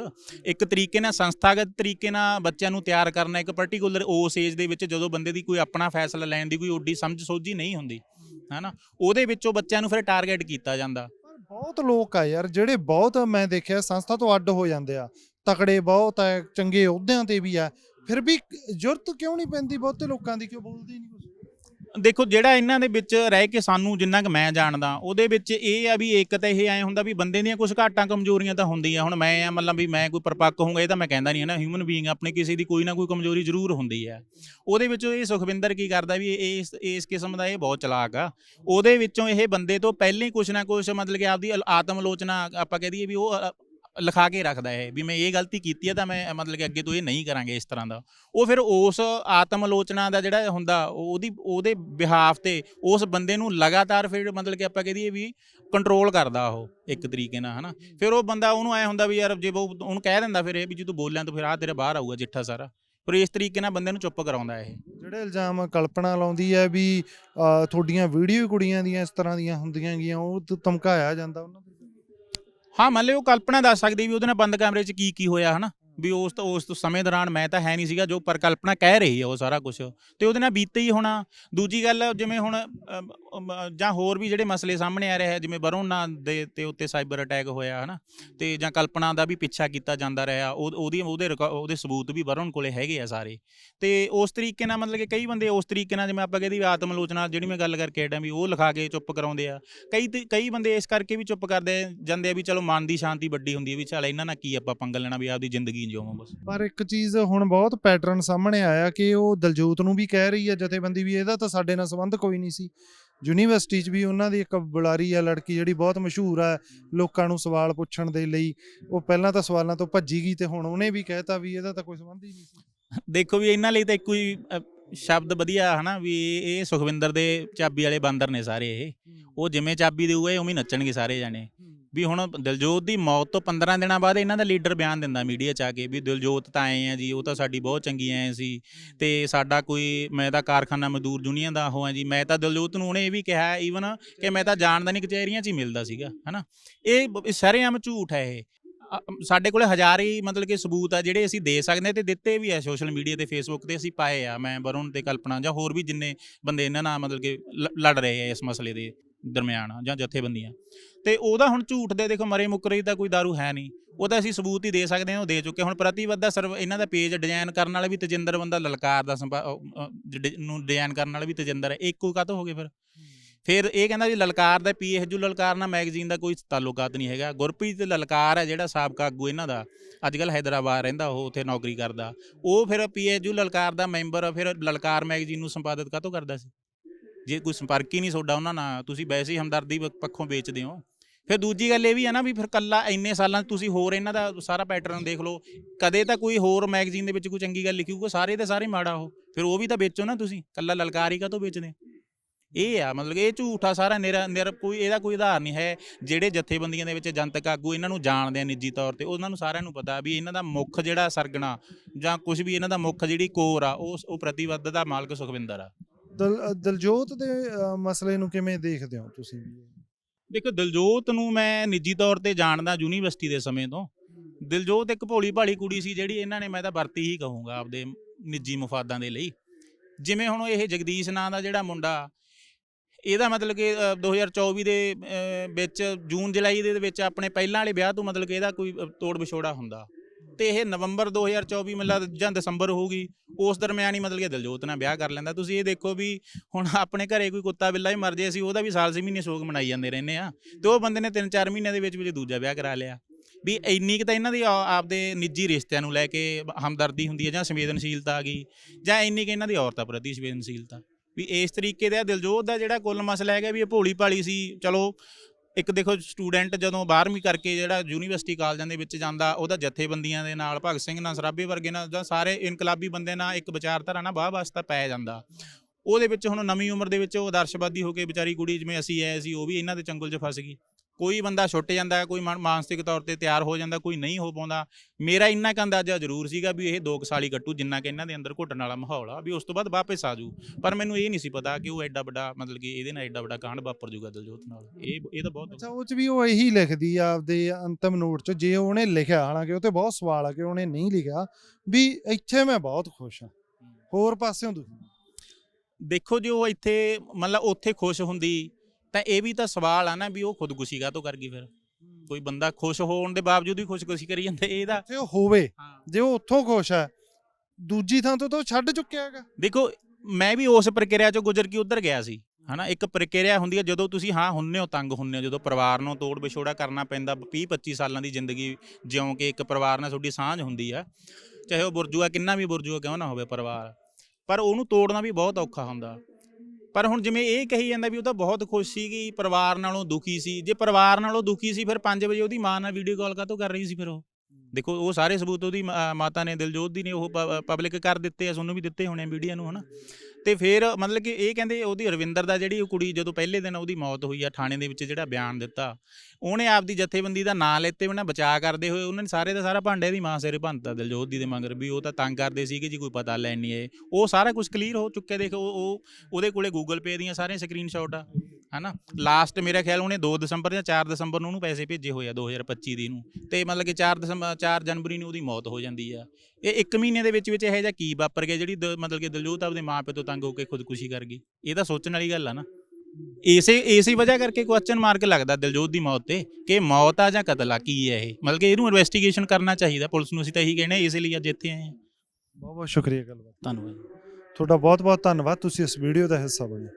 ਇੱਕ ਤਰੀਕੇ ਨਾਲ ਸੰਸਥਾਗਤ ਤਰੀਕੇ ਨਾਲ ਬੱਚਿਆਂ ਨੂੰ ਤਿਆਰ ਕਰਨਾ ਇੱਕ ਪਾਰਟਿਕੂਲਰ ਉਸ ਏਜ ਦੇ ਵਿੱਚ ਜਦੋਂ ਬੰਦੇ ਦੀ ਕੋਈ ਆਪਣਾ ਫੈਸਲਾ ਲੈਣ ਦੀ ਕੋਈ ਓਡੀ ਸਮਝ ਸੋਝੀ ਨਹੀਂ ਹੁੰਦੀ ਹੈਨਾ ਉਹਦੇ ਵਿੱਚੋਂ ਬੱਚਿਆਂ ਨੂੰ ਫਿਰ ਟਾਰਗੇਟ ਕੀਤਾ ਜਾਂਦਾ।
ਬਹੁਤ ਲੋਕ ਆ ਯਾਰ ਜਿਹੜੇ ਬਹੁਤ ਮੈਂ ਦੇਖਿਆ ਸੰਸਥਾ ਤੋਂ ਅੱਡ ਹੋ ਜਾਂਦੇ ਆ। ਤਕੜੇ ਬਹੁਤ ਆ ਚੰਗੇ ਅਹੁਦਿਆਂ ਤੇ ਵੀ ਆ ਫਿਰ ਵੀ ਜ਼ਰੂਰਤ ਕਿਉਂ ਨਹੀਂ ਪੈਂਦੀ ਬਹੁਤੇ ਲੋਕਾਂ ਦੀ? ਕਿਉਂ ਬੋਲਦੇ ਨਹੀਂ ਕੁਝ
ਦੇਖੋ, ਜਿਹੜਾ ਇਹਨਾਂ ਦੇ ਵਿੱਚ ਰਹਿ ਕੇ ਸਾਨੂੰ ਜਿੰਨਾ ਕੁ ਮੈਂ ਜਾਣਦਾ, ਉਹਦੇ ਵਿੱਚ ਇਹ ਆ ਵੀ ਇੱਕ ਤਾਂ ਇਹ ਐ ਹੁੰਦਾ ਵੀ ਬੰਦੇ ਦੀਆਂ ਕੁਝ ਘਾਟਾਂ ਕਮਜ਼ੋਰੀਆਂ ਤਾਂ ਹੁੰਦੀਆਂ। ਹੁਣ ਮੈਂ ਆ, ਮਤਲਬ ਵੀ ਮੈਂ ਕੋਈ ਪਰਪੱਕ ਹੋਊਗਾ, ਇਹ ਤਾਂ ਮੈਂ ਕਹਿੰਦਾ ਨਹੀਂ ਹੈ ਨਾ। ਹਿਊਮਨ ਬੀਇੰਗ ਆਪਣੇ ਕਿਸੇ ਦੀ ਕੋਈ ਨਾ ਕੋਈ ਕਮਜ਼ੋਰੀ ਜ਼ਰੂਰ ਹੁੰਦੀ ਹੈ। ਉਹਦੇ ਵਿੱਚੋਂ ਇਹ ਸੁਖਵਿੰਦਰ ਕੀ ਕਰਦਾ ਵੀ ਇਹ ਇਸ ਇਸ ਕਿਸਮ ਦਾ ਇਹ ਬਹੁਤ ਚਲਾਕ ਆ। ਉਹਦੇ ਵਿੱਚੋਂ ਇਹ ਬੰਦੇ ਤੋਂ ਪਹਿਲਾਂ ਹੀ ਕੁਝ ਨਾ ਕੁਝ ਮਤਲਬ ਕਿ ਆਪਦੀ ਆਤਮ ਆਲੋਚਨਾ ਆਪਾਂ ਕਹਿ ਦਈਏ ਵੀ ਉਹ ਲਿਖਾ ਕੇ ਰੱਖਦਾ ਇਹ, ਵੀ ਮੈਂ ਇਹ ਗਲਤੀ ਕੀਤੀ ਹੈ ਤਾਂ ਮੈਂ, ਮਤਲਬ ਕਿ ਅੱਗੇ ਤੋਂ ਇਹ ਨਹੀਂ ਕਰਾਂਗੇ ਇਸ ਤਰ੍ਹਾਂ ਦਾ। ਉਹ ਫਿਰ ਉਸ ਆਤਮ ਆਲੋਚਨਾ ਦਾ ਜਿਹੜਾ ਹੁੰਦਾ, ਉਹਦੀ, ਉਹਦੇ ਬਿਹਾਫ ਤੇ ਉਸ ਬੰਦੇ ਨੂੰ ਲਗਾਤਾਰ ਫਿਰ ਮਤਲਬ ਕਿ ਆਪਾਂ ਕਹਦੀਏ ਵੀ ਕੰਟਰੋਲ ਕਰਦਾ ਉਹ ਇੱਕ ਤਰੀਕੇ ਨਾਲ, ਹਨਾ। ਫਿਰ ਉਹ ਬੰਦਾ ਉਹਨੂੰ ਐ ਹੁੰਦਾ ਵੀ ਯਾਰ ਜੇ ਉਹ, ਉਹਨੂੰ ਕਹਿ ਦਿੰਦਾ ਫਿਰ ਇਹ ਵੀ ਜੇ ਤੂੰ ਬੋਲਿਆ ਤਾਂ ਫਿਰ ਆ ਤੇਰੇ ਬਾਹਰ ਆਊਗਾ ਚਿੱਠਾ ਸਾਰਾ। ਫਿਰ ਇਸ ਤਰੀਕੇ ਨਾਲ ਬੰਦੇ ਨੂੰ ਚੁੱਪ ਕਰਾਉਂਦਾ ਇਹ।
ਜਿਹੜੇ ਇਲਜ਼ਾਮ ਕਲਪਨਾ ਲਾਉਂਦੀ ਹੈ ਵੀ ਤੁਹਾਡੀਆਂ ਵੀਡੀਓ ਕੁੜੀਆਂ ਦੀਆਂ ਇਸ ਤਰ੍ਹਾਂ ਦੀਆਂ ਹੁੰਦੀਆਂ ਗੀਆਂ, ਉਹ ਧਮਕਾਇਆ ਜਾਂਦਾ ਉਹਨਾਂ ਦੇ
ਹਾਂ, ਮੰਨ ਲਓ ਉਹ ਕਲਪਨਾ ਦੱਸ ਸਕਦੀ ਵੀ ਉਹਦੇ ਨਾਲ ਬੰਦ ਕਮਰੇ 'ਚ ਕੀ ਕੀ ਹੋਇਆ, ਹਨਾ? ਵੀ ਉਸ ਤੋਂ, ਉਸ ਸਮੇਂ ਦੌਰਾਨ ਮੈਂ ਤਾਂ ਹੈ ਨਹੀਂ ਸੀਗਾ ਜੋ ਪਰਿਕਲਪਨਾ ਕਹਿ ਰਹੀ ਹੈ ਉਹ ਸਾਰਾ ਕੁਝ ਤੇ ਉਹਦੇ ਨਾਲ ਬੀਤੇ ਹੀ ਹੋਣਾ। ਦੂਜੀ ਗੱਲ ਜਿਵੇਂ ਹੁਣ ਜਾਂ ਹੋਰ ਵੀ ਜਿਹੜੇ ਮਸਲੇ ਸਾਹਮਣੇ ਆ ਰਹੇ ਆ, ਜਿਵੇਂ ਵਰੁਣਾ ਦੇ, ਤੇ ਉੱਤੇ ਸਾਈਬਰ ਅਟੈਕ ਹੋਇਆ, ਹਨਾ? ਤੇ ਜਾਂ ਕਲਪਨਾ ਦਾ ਵੀ ਪਿੱਛਾ ਕੀਤਾ ਜਾਂਦਾ ਰਿਹਾ। ਉਹਦੀ, ਉਹਦੇ ਰਿਕਾ- ਉਹਦੇ ਸਬੂਤ ਵੀ ਵਰੁਣ ਕੋਲੇ ਹੈਗੇ ਆ ਸਾਰੇ। ਤੇ ਉਸ ਤਰੀਕੇ ਨਾਲ ਮਤਲਬ ਕਿ ਕਈ ਬੰਦੇ ਉਸ ਤਰੀਕੇ ਨਾਲ, ਜਿਵੇਂ ਆਪਾਂ ਕਹਿੰਦੇ ਵੀ ਆਤਮ ਆਲੋਚਨਾ ਜਿਹੜੀ ਮੈਂ ਗੱਲ ਕਰਕੇ ਹਟਾਂ ਵੀ ਉਹ ਲਿਖਾ ਕੇ ਚੁੱਪ ਕਰਾਉਂਦੇ ਆ। ਕਈ ਤੇ- ਕਈ ਬੰਦੇ ਇਸ ਕਰਕੇ ਵੀ ਚੁੱਪ ਕਰਦੇ ਜਾਂਦੇ ਆ ਵੀ ਚਲੋ ਮਨ ਦੀ ਸ਼ਾਂਤੀ ਵੱਡੀ ਹੁੰਦੀ ਹੈ ਵੀ ਚੱਲ ਇਹਨਾਂ ਨਾਲ ਕੀ ਆਪਾਂ ਪੰਗਾ ਲੈਣਾ ਵੀ ਆਪਦੀ ਜ਼ਿੰਦਗੀ ਜਿਉਵਾਂ ਬਸ।
ਪਰ ਇੱਕ ਚੀਜ਼ ਹੁਣ ਬਹੁਤ ਪੈਟਰਨ ਸਾਹਮਣੇ ਆਇਆ ਕਿ ਉਹ ਦਲਜੋਤ ਨੂੰ ਵੀ ਕਹਿ ਰਹੀ ਹੈ ਜਥੇਬੰਦੀ ਵੀ ਇਹਦਾ ਤਾਂ ਸਾਡੇ ਨਾਲ ਸੰਬੰਧ ਕੋਈ ਨਹੀਂ ਸੀ। ਯੂਨੀਵਰਸਿਟੀ 'ਚ ਵੀ ਉਹਨਾਂ ਦੀ ਇੱਕ ਬੁਲਾਰੀ ਆ ਲੜਕੀ ਜਿਹੜੀ ਬਹੁਤ ਮਸ਼ਹੂਰ ਆ ਲੋਕਾਂ ਨੂੰ ਸਵਾਲ ਪੁੱਛਣ ਦੇ ਲਈ। ਉਹ ਪਹਿਲਾਂ ਤਾਂ ਸਵਾਲਾਂ ਤੋਂ ਭੱਜੀ ਗਈ ਤੇ ਹੁਣ ਉਹਨੇ ਵੀ ਕਹਿਤਾ ਵੀ ਇਹਦਾ ਤਾਂ ਕੋਈ ਸੰਬੰਧ ਹੀ ਨਹੀਂ ਸੀ।
ਦੇਖੋ ਵੀ ਇਹਨਾਂ ਲਈ ਤਾਂ ਇੱਕੋ ਹੀ ਸ਼ਬਦ ਵਧੀਆ ਹਨਾ ਵੀ ਇਹ ਸੁਖਵਿੰਦਰ ਦੇ ਚਾਬੀ ਵਾਲੇ ਬਾਂਦਰ ਨੇ ਸਾਰੇ ਇਹ। ਉਹ ਜਿਵੇਂ ਚਾਬੀ ਦੇਊਗਾ ਇਹ ਉਵੇਂ ਨੱਚਣਗੇ ਸਾਰੇ ਜਾਣੇ। ਵੀ ਹੁਣ ਦਿਲਜੋਤ ਦੀ ਮੌਤ ਤੋਂ 15 ਦਿਨਾਂ ਬਾਅਦ ਇਹਨਾਂ ਦਾ ਲੀਡਰ ਬਿਆਨ ਦਿੰਦਾ ਮੀਡੀਆ 'ਚ ਆ ਕੇ ਵੀ ਦਿਲਜੋਤ ਤਾਂ ਆਏ ਆ ਜੀ ਉਹ ਤਾਂ ਸਾਡੀ ਬਹੁਤ ਚੰਗੀ ਐ ਸੀ। ਤੇ ਸਾਡਾ ਕੋਈ ਮੈਂ ਤਾਂ ਕਾਰਖਾਨਾ ਮਜ਼ਦੂਰ ਯੂਨੀਅਨ ਦਾ ਉਹ ਆ ਜੀ ਮੈਂ ਤਾਂ ਦਿਲਜੋਤ ਨੂੰ ਉਹਨੇ ਇਹ ਵੀ ਕਿਹਾ ਈਵਨ ਕਿ ਮੈਂ ਤਾਂ ਜਾਣਦਾ ਨਹੀਂ ਕਚਹਿਰੀਆਂ 'ਚ ਹੀ ਮਿਲਦਾ ਸੀਗਾ ਹਨਾ। ਇਹ ਇਹ ਸਰੇਆਮ ਝੂਠ ਹੈ ਇਹ। ਸਾਡੇ ਕੋਲੇ ਹਜ਼ਾਰ ਹੀ ਮਤਲਬ ਕਿ ਸਬੂਤ ਆ ਜਿਹੜੇ ਅਸੀਂ ਦੇ ਸਕਦੇ ਹਾਂ ਤੇ ਦਿੱਤੇ ਵੀ ਆ ਸੋਸ਼ਲ ਮੀਡੀਆ ਤੇ ਫੇਸਬੁੱਕ ਤੇ ਅਸੀਂ ਪਾਏ ਆ, ਮੈਂ ਵਰੁਣ ਤੇ ਕਲਪਨਾ ਜਾਂ ਹੋਰ ਵੀ ਜਿੰਨੇ ਬੰਦੇ ਇਹਨਾਂ ਨਾਲ ਮਤਲਬ ਕਿ ਲ- ਲੜ ਰਹੇ ਆ ਇਸ ਮਸਲੇ ਦੇ ਦਰਮਿਆਨ ਜਾਂ ਜਥੇਬੰਦੀਆਂ। ਤੇ ਉਹਦਾ ਹੁਣ ਝੂਠ ਦੇ ਦੇਖੋ ਮਰੇ ਮੁਕਰੇ ਤਾਂ ਕੋਈ दारू ਹੈ ਨਹੀਂ। ਉਹ ਤਾਂ ਅਸੀਂ ਸਬੂਤ ਹੀ ਦੇ ਸਕਦੇ ਹਾਂ, ਉਹ ਦੇ ਚੁੱਕੇ ਹੁਣ ਪ੍ਰਤੀਵਾਦ ਦਾ ਸਰਵ, ਇਹਨਾਂ ਦਾ ਪੇਜ ਡਿਜ਼ਾਈਨ ਕਰਨ ਵਾਲਾ ਵੀ ਤਜਿੰਦਰ ਬੰਦਾ, ਲਲਕਾਰ ਦਾ ਸੰਪਾ- ਡ- ਨੂੰ ਡਿਜ਼ਾਈਨ ਕਰਨ ਵਾਲਾ ਵੀ ਤਜਿੰਦਰ ਹੈ ਇੱਕੋ ਕਾਤੋਂ ਹੋ ਗਏ ਫਿਰ? ਫਿਰ ਇਹ ਕਹਿੰਦਾ ਜੀ ਲਲਕਾਰ ਦਾ ਪੀਐਚਯੂ ਲਲਕਾਰ ਨਾਲ ਮੈਗਜ਼ੀਨ ਦਾ ਕੋਈ ਤਾਲੁਕਾਤ ਨਹੀਂ ਹੈਗਾ। ਗੁਰਪ੍ਰੀਤ ਲਲਕਾਰ ਹੈ ਜਿਹੜਾ ਸਾਬਕਾ ਆਗੂ ਇਹਨਾਂ ਦਾ। ਅੱਜ ਕੱਲ ਹైదరాబాద్ ਰਹਿੰਦਾ, ਉਹ ਉੱਥੇ ਨੌਕਰੀ ਕਰਦਾ। ਉਹ ਫਿਰ ਪੀਐਚਯੂ ਲਲਕਾਰ ਦਾ ਮੈਂਬਰ ਫਿਰ ਲਲਕਾਰ ਮੈਗਜ਼ੀਨ ਨੂੰ ਸੰਪਾਦਕ ਕਾਤੋਂ ਕਰਦਾ ਸੀ? ਜੇ ਕੋਈ ਸੰਪਰਕ ਹੀ ਨਹੀਂ ਤੁਹਾਡਾ ਉਹਨਾਂ ਨਾਲ, ਤੁਸੀਂ ਵੈਸੇ ਹੀ ਹਮਦਰਦੀ ਪੱਖੋਂ ਵੇਚਦੇ ਹੋ। ਫਿਰ ਦੂਜੀ ਗੱਲ ਇਹ ਵੀ ਹੈ ਨਾ ਵੀ ਫਿਰ ਕੱਲਾ ਇੰਨੇ ਸਾਲਾਂ ਤੁਸੀਂ ਹੋਰ ਇਹਨਾਂ ਦਾ ਸਾਰਾ ਪੈਟਰਨ ਦੇਖ ਲਓ। ਕਦੇ ਤਾਂ ਕੋਈ ਹੋਰ ਮੈਗਜ਼ੀਨ ਦੇ ਵਿੱਚ ਕੋਈ ਚੰਗੀ ਗੱਲ ਲਿਖੀ ਹੋਊਗਾ ਸਾਰੇ ਦੇ ਸਾਰੇ ਮਾੜਾ ਉਹ। ਫਿਰ ਉਹ ਵੀ ਤਾਂ ਵੇਚੋ ਨਾ ਤੁਸੀਂ, ਕੱਲਾ ਲਲਕਾਰ ਹੀ ਕਾਤੋਂ ਵੇਚਦੇ? ਇਹ ਆ ਮਤਲਬ ਇਹ ਝੂਠਾ ਸਾਰਾ ਨਿਰਾ ਨਿਰ ਕੋਈ ਇਹਦਾ ਕੋਈ ਆਧਾਰ ਨਹੀਂ ਹੈ। ਜਿਹੜੇ ਜਥੇਬੰਦੀਆਂ ਦੇ ਵਿੱਚ ਜਨਤਕ ਆਗੂ ਇਹਨਾਂ ਨੂੰ ਜਾਣਦੇ ਆ ਨਿੱਜੀ ਤੌਰ ਤੇ ਉਹਨਾਂ ਨੂੰ ਸਾਰਿਆਂ ਨੂੰ ਪਤਾ ਵੀ ਇਹਨਾਂ ਦਾ ਮੁੱਖ ਜਿਹੜਾ ਸਰਗਣਾ ਜਾਂ ਕੁਝ ਵੀ ਇਹਨਾਂ ਦਾ ਮੁੱਖ ਜਿਹੜੀ ਕੋਰ ਆ ਉਹ ਉਹ ਪ੍ਰਤੀਬੱਧ ਦਾ ਮਾਲਕ ਸੁਖਵਿੰਦਰ ਆ।
ਦਲ ਦਲਜੋਤ ਦੇ ਮਸਲੇ ਨੂੰ ਕਿਵੇਂ ਦੇਖਦੇ ਹੋ ਤੁਸੀਂ?
ਦੇਖੋ ਦਿਲਜੋਤ ਨੂੰ ਮੈਂ ਨਿੱਜੀ ਤੌਰ ਤੇ ਜਾਣਦਾ ਯੂਨੀਵਰਸਿਟੀ ਦੇ ਸਮੇਂ ਤੋਂ। ਦਿਲਜੋਤ ਇੱਕ ਭੋਲੀ ਭਾਲੀ ਕੁੜੀ ਸੀ ਜਿਹੜੀ ਇਹਨਾਂ ਨੇ ਮੈਂ ਤਾਂ ਵਰਤੀ ਹੀ ਕਹੂੰਗਾ ਆਪਦੇ ਨਿੱਜੀ ਮਫਾਦਾਂ ਦੇ ਲਈ। ਜਿਵੇਂ ਹੁਣ ਇਹ ਜਗਦੀਸ਼ ਨਾਂ ਦਾ ਜਿਹੜਾ ਮੁੰਡਾ ਇਹਦਾ ਮਤਲਬ ਕਿ ਅ, 2024 ਦੇ ਅ, ਵਿੱਚ ਜੂਨ ਜੁਲਾਈ ਦੇ ਵਿੱਚ ਆਪਣੇ ਪਹਿਲਾਂ ਵਾਲੇ ਵਿਆਹ ਤੋਂ ਮਤਲਬ ਕਿ ਇਹਦਾ ਕੋਈ ਅ, ਤੋੜ ਵਿਛੋੜਾ ਹੁੰਦਾ। ਤੇ ਇਹ ਨਵੰਬਰ 2024 ਮਤਲਬ ਜਾਂ ਦਸੰਬਰ ਹੋਊਗੀ ਉਸ ਦਰਮਿਆਨ ਹੀ ਮਤਲਬ ਕਿ ਦਿਲਜੋਤ ਨਾਲ ਵਿਆਹ ਕਰ ਲੈਂਦਾ। ਤੁਸੀਂ ਇਹ ਦੇਖੋ ਵੀ ਹੁਣ ਆਪਣੇ ਘਰੇ ਕੋਈ ਕੁੱਤਾ ਬਿੱਲਾ ਹੀ ਮਰ ਜੇ ਅਸੀਂ ਉਹਦਾ ਵੀ ਸਾਲ ਛੇ ਮਹੀਨੇ ਸ਼ੋਕ ਮਨਾਈ ਜਾਂਦੇ ਰਹਿੰਦੇ ਆ ਤੇ ਉਹ ਬੰਦੇ ਨੇ 3-4 ਮਹੀਨਿਆਂ ਦੇ ਵਿੱਚ ਵਿੱਚ ਦੂਜਾ ਵਿਆਹ ਕਰਾ ਲਿਆ। ਵੀ ਇੰਨੀ ਕੁ ਤਾਂ ਇਹਨਾਂ ਦੀ ਆ- ਆਪਦੇ ਨਿੱਜੀ ਰਿਸ਼ਤਿਆਂ ਨੂੰ ਲੈ ਕੇ ਹਮਦਰਦੀ ਹੁੰਦੀ ਹੈ ਜਾਂ ਸੰਵੇਦਨਸ਼ੀਲਤਾ ਆ ਗਈ ਜਾਂ ਇੰਨੀ ਕੁ ਇਹਨਾਂ ਦੀ ਔਰਤਾਂ ਪ੍ਰਤੀ ਸੰਵੇਦਨਸ਼ੀਲਤਾ। ਵੀ ਇਸ ਤਰੀਕੇ ਦਾ ਦਿਲਜੋਤ ਦਾ ਜਿਹੜਾ ਕੁੱਲ ਮਸਲਾ ਹੈਗਾ ਵੀ ਇਹ ਭੋਲੀ ਭਾਲੀ ਸੀ, ਚਲੋ, ਇੱਕ ਦੇਖੋ ਸਟੂਡੈਂਟ ਜਦੋਂ 12ਵੀਂ ਕਰਕੇ ਜਿਹੜਾ ਯੂਨੀਵਰਸਿਟੀ ਕਾਲਜਾਂ ਦੇ ਵਿੱਚ ਜਾਂਦਾ, ਉਹਦਾ ਜਥੇਬੰਦੀਆਂ ਦੇ ਨਾਲ, ਭਗਤ ਸਿੰਘ ਨਾਲ, ਸਰਾਭੇ ਵਰਗੇ ਨਾਲ, ਜਾਂ ਸਾਰੇ ਇਨਕਲਾਬੀ ਬੰਦੇ ਨਾਲ ਇੱਕ ਵਿਚਾਰਧਾਰਾ ਨਾਲ ਬਾਹ ਵਾਸਤਾ ਪੈ ਜਾਂਦਾ। ਉਹਦੇ ਵਿੱਚ ਹੁਣ ਨਵੀਂ ਉਮਰ ਦੇ ਵਿੱਚ ਉਹ ਆਦਰਸ਼ਵਾਦੀ ਹੋ ਕੇ ਵਿਚਾਰੀ ਕੁੜੀ ਜਿਵੇਂ ਅਸੀਂ ਐ ਸੀ, ਉਹ ਵੀ ਇਹਨਾਂ ਦੇ ਚੰਗਲ 'ਚ ਫਸ ਗਈ। ਕੋਈ ਬੰਦਾ ਛੁੱਟ ਜਾਂਦਾ ਕੋਈ ਮਨ- ਮਾਨਸਿਕ ਤੌਰ ਤੇ ਤਿਆਰ ਹੋ ਜਾਂਦਾ ਕੋਈ ਨਹੀਂ ਹੋ ਪਾਉਂਦਾ। ਮੇਰਾ ਇੰਨਾ ਕੁ ਅੰਦਾਜ਼ਾ ਜ਼ਰੂਰ ਸੀਗਾ ਵੀ ਇਹ ਦੋ ਕੁ ਸਾਲ ਕੱਟੂ ਜਿੰਨਾ ਕਿ ਇਹਨਾਂ ਦੇ ਅੰਦਰ ਘੁੱਟਣ ਵਾਲਾ ਮਾਹੌਲ ਆ ਵੀ ਉਸ ਤੋਂ ਬਾਅਦ ਵਾਪਸ ਆ ਜੂ ਪਰ ਮੈਨੂੰ ਇਹ ਨਹੀਂ ਸੀ ਪਤਾ ਕਿ ਉਹ ਐਡਾ ਵੱਡਾ ਮਤਲਬ ਕਿ ਇਹਦੇ ਨਾਲ ਐਡਾ ਵੱਡਾ ਕਾਂਡ ਵਾਪਰ ਜੂਗਾ ਦਿਲਜੋਤ ਨਾਲ। ਇਹ ਇਹ ਤਾਂ ਬਹੁਤ
ਅੱਛਾ ਉਹ ਚ ਵੀ ਉਹ ਇਹੀ ਲਿਖਦੀ ਆ ਆਪਦੇ ਅੰਤਮ ਨੋਟ ਚ ਜੇ ਉਹਨੇ ਲਿਖਿਆ ਹਾਲਾਂਕਿ ਉਹ ਤੇ ਬਹੁਤ ਸਵਾਲ ਆ ਕਿ ਉਹਨੇ ਨਹੀਂ ਲਿਖਿਆ ਵੀ ਇੱਥੇ ਮੈਂ ਬਹੁਤ ਖੁਸ਼ ਹਾਂ। ਹੋਰ ਪਾਸਿਓਂ ਤੁਸੀਂ
ਦੇਖੋ ਜੇ ਉਹ ਇੱਥੇ ਮਤਲਬ ਉੱਥੇ ਖੁਸ਼ ਹੁੰਦੀ ਤਾਂ ਇਹ ਵੀ ਤਾਂ ਸਵਾਲ ਆ ਨਾ ਵੀ ਉਹ ਖੁਦਕੁਸ਼ੀ ਕਾਹਤੋਂ ਕਰ ਗਈ ਫਿਰ? ਕੋਈ ਬੰਦਾ ਖੁਸ਼ ਹੋਣ ਦੇ ਬਾਵਜੂਦ ਵੀ ਖੁਸ਼ਕੁਸ਼ੀ ਕਰੀ ਜਾਂਦਾ ਇਹਦਾ
ਤੇ ਉਹ ਹੋਵੇ ਜੇ ਉਹ ਉੱਥੋਂ ਖੁਸ਼ ਹੈ ਦੂਜੀ ਥਾਂ ਤੋਂ ਤਾਂ ਉਹ ਛੱਡ ਚੁੱਕਿਆ ਹੈਗਾ।
ਦੇਖੋ ਮੈਂ ਵੀ ਉਸ ਪ੍ਰਕਿਰਿਆ ਚੋਂ ਗੁਜ਼ਰ ਕੇ ਉੱਧਰ ਗਿਆ ਸੀ ਹਨਾ? ਇੱਕ ਪ੍ਰਕਿਰਿਆ ਹੁੰਦੀ ਹੈ ਜਦੋਂ ਤੁਸੀਂ ਹਾਂ ਹੁੰਨੇ ਹੋ ਤੰਗ ਹੁੰਨੇ ਹੋ ਜਦੋਂ ਪਰਿਵਾਰ ਨੂੰ ਤੋੜ ਵਿਛੋੜਾ ਕਰਨਾ ਪੈਂਦਾ 20 25 ਸਾਲਾਂ ਦੀ ਜ਼ਿੰਦਗੀ ਜਿਉਂ ਕਿ ਇੱਕ ਪਰਿਵਾਰ ਨਾਲ ਤੁਹਾਡੀ ਸਾਂਝ ਹੁੰਦੀ ਆ ਚਾਹੇ ਉਹ ਬੁਰਜੂਆ ਕਿੰਨਾ ਵੀ ਬੁਰਜੂਆ ਕਿਉਂ ਨਾ ਹੋਵੇ ਪਰਿਵਾਰ ਪਰ ਉਹਨੂੰ ਤੋੜਨਾ ਵੀ ਬਹੁਤ ਔਖਾ ਹੁੰਦਾ। ਪਰ ਹੁਣ ਜਿਵੇਂ ਇਹ ਕਹੀ ਜਾਂਦਾ ਵੀ ਉਹ ਤਾਂ ਬਹੁਤ ਖੁਸ਼ ਸੀਗੀ, ਪਰਿਵਾਰ ਨਾਲੋਂ ਦੁਖੀ ਸੀ। ਜੇ ਪਰਿਵਾਰ ਨਾਲੋਂ ਦੁਖੀ ਸੀ, ਫਿਰ 5 ਵਜੇ ਉਹਦੀ ਮਾਂ ਨਾਲ ਵੀਡੀਓ ਕਾਲ ਕਾਹਤੋਂ ਕਰ ਰਹੀ ਸੀ ਫਿਰ ਉਹ? ਦੇਖੋ, ਉਹ ਸਾਰੇ ਸਬੂਤ ਉਹਦੀ ਮਾ- ਮਾਤਾ ਨੇ, ਦਿਲਜੋਤ ਦੀ ਨੇ, ਉਹ ਪਬਲਿਕ ਕਰ ਦਿੱਤੇ ਆ ਤੁਹਾਨੂੰ ਵੀ ਦਿੱਤੇ ਹੋਣੇ ਮੀਡੀਆ ਨੂੰ, ਹਨਾ। ਤੇ ਫਿਰ ਮਤਲਬ ਕਿ ਇਹ ਕਹਿੰਦੇ ਉਹਦੀ ਰਵਿੰਦਰ ਦਾ ਜਿਹੜੀ ਉਹ ਕੁੜੀ ਜਦੋਂ ਪਹਿਲੇ ਦਿਨ ਉਹਦੀ ਮੌਤ ਹੋਈ ਆ, ਥਾਣੇ ਦੇ ਵਿੱਚ ਜਿਹੜਾ ਬਿਆਨ ਦਿੱਤਾ, ਉਹਨੇ ਆਪਦੀ ਜਥੇਬੰਦੀ ਦਾ ਨਾਂ ਲੈਤੇ ਉਹਨਾਂ ਬਚਾਅ ਕਰਦੇ ਹੋਏ, ਉਹਨਾਂ ਨੇ ਸਾਰੇ ਦਾ ਸਾਰਾ ਭਾਂਡੇ ਦੀ ਮਾਂ ਸਿਰੇ ਭੰਨਤਾ ਦਿਲਜੋਤ ਦੀ ਦੇ ਮਗਰ ਵੀ, ਉਹ ਤਾਂ ਤੰਗ ਕਰਦੇ ਸੀਗੇ ਜੀ, ਕੋਈ ਪਤਾ ਲੈਣੀ ਨਹੀਂ ਉਹ ਸਾਰਾ ਕੁਝ ਕਲੀਅਰ ਹੋ ਚੁੱਕਿਆ, ਦੇਖੋ, ਉਹ ਉਹਦੇ ਕੋਲੇ ਗੂਗਲ ਪੇ ਦੀਆਂ ਸਾਰੀਆਂ ਸਕਰੀਨਸ਼ਾਟ ਆ। ਹਨਾ? ਲਾਸਟ ਮੇਰਾ ਖਿਆਲ ਉਹਨੇ 2 ਦਸੰਬਰ ਜਾਂ 4 ਦਸੰਬਰ ਨੂੰ ਉਹਨੂੰ ਪੈਸੇ ਭੇਜੇ ਹੋਏ ਆ 2025 ਦੀ ਨੂੰ। ਤੇ ਮਤਲਬ ਕਿ 4 ਦਸੰਬਰ 4 ਜਨਵਰੀ ਨੂੰ ਉਹਦੀ ਮੌਤ ਹੋ ਜਾਂਦੀ ਆ। ਇਹ ਇੱਕ ਮਹੀਨੇ ਦੇ ਵਿੱਚ ਵਿੱਚ ਇਹੋ ਜਿਹਾ ਕੀ ਵਾਪਰ ਗਿਆ ਜਿਹੜੀ ਦ- ਮਤਲਬ ਕਿ ਦਿਲਜੋਤ ਆਪਦੇ ਮਾਪੇ ਤੋਂ ਤੰਗ ਹੋ ਕੇ ਖੁਦਕੁਸ਼ੀ ਕਰ ਗਈ? ਇਹ ਤਾਂ ਸੋਚਣ ਵਾਲੀ ਗੱਲ ਆ ਨਾ। ਇਸੇ ਇਸੇ ਵਜ੍ਹਾ ਕਰਕੇ ਕੁਐਸਚਨ ਮਾਰਕ ਲੱਗਦਾ ਦਿਲਜੋਤ ਦੀ ਮੌਤ ਤੇ ਕਿ ਮੌਤ ਆ ਜਾਂ ਕਤਲ ਆ ਕੀ ਹੈ ਇਹ? ਮਤਲਬ ਕਿ ਇਹਨੂੰ ਇਨਵੈਸਟੀਗੇਸ਼ਨ ਕਰਨਾ ਚਾਹੀਦਾ। ਪੁਲਿਸ ਨੂੰ ਅਸੀਂ ਤਾਂ ਇਹੀ ਕਹਿੰਦੇ ਇਸੇ ਲਈ ਅੱਜ ਇੱਥੇ ਆਏ ਹਾਂ
ਬਹੁਤ ਬਹੁਤ ਸ਼ੁਕਰੀਆ ਗੱਲਬਾਤ।
ਧੰਨਵਾਦ।
ਤੁਹਾਡਾ ਬਹੁਤ ਬਹੁਤ ਧੰਨਵਾਦ। ਤੁਸੀਂ ਇਸ ਵੀਡੀਓ ਦਾ ਹਿੱਸਾ ਬਣੇ।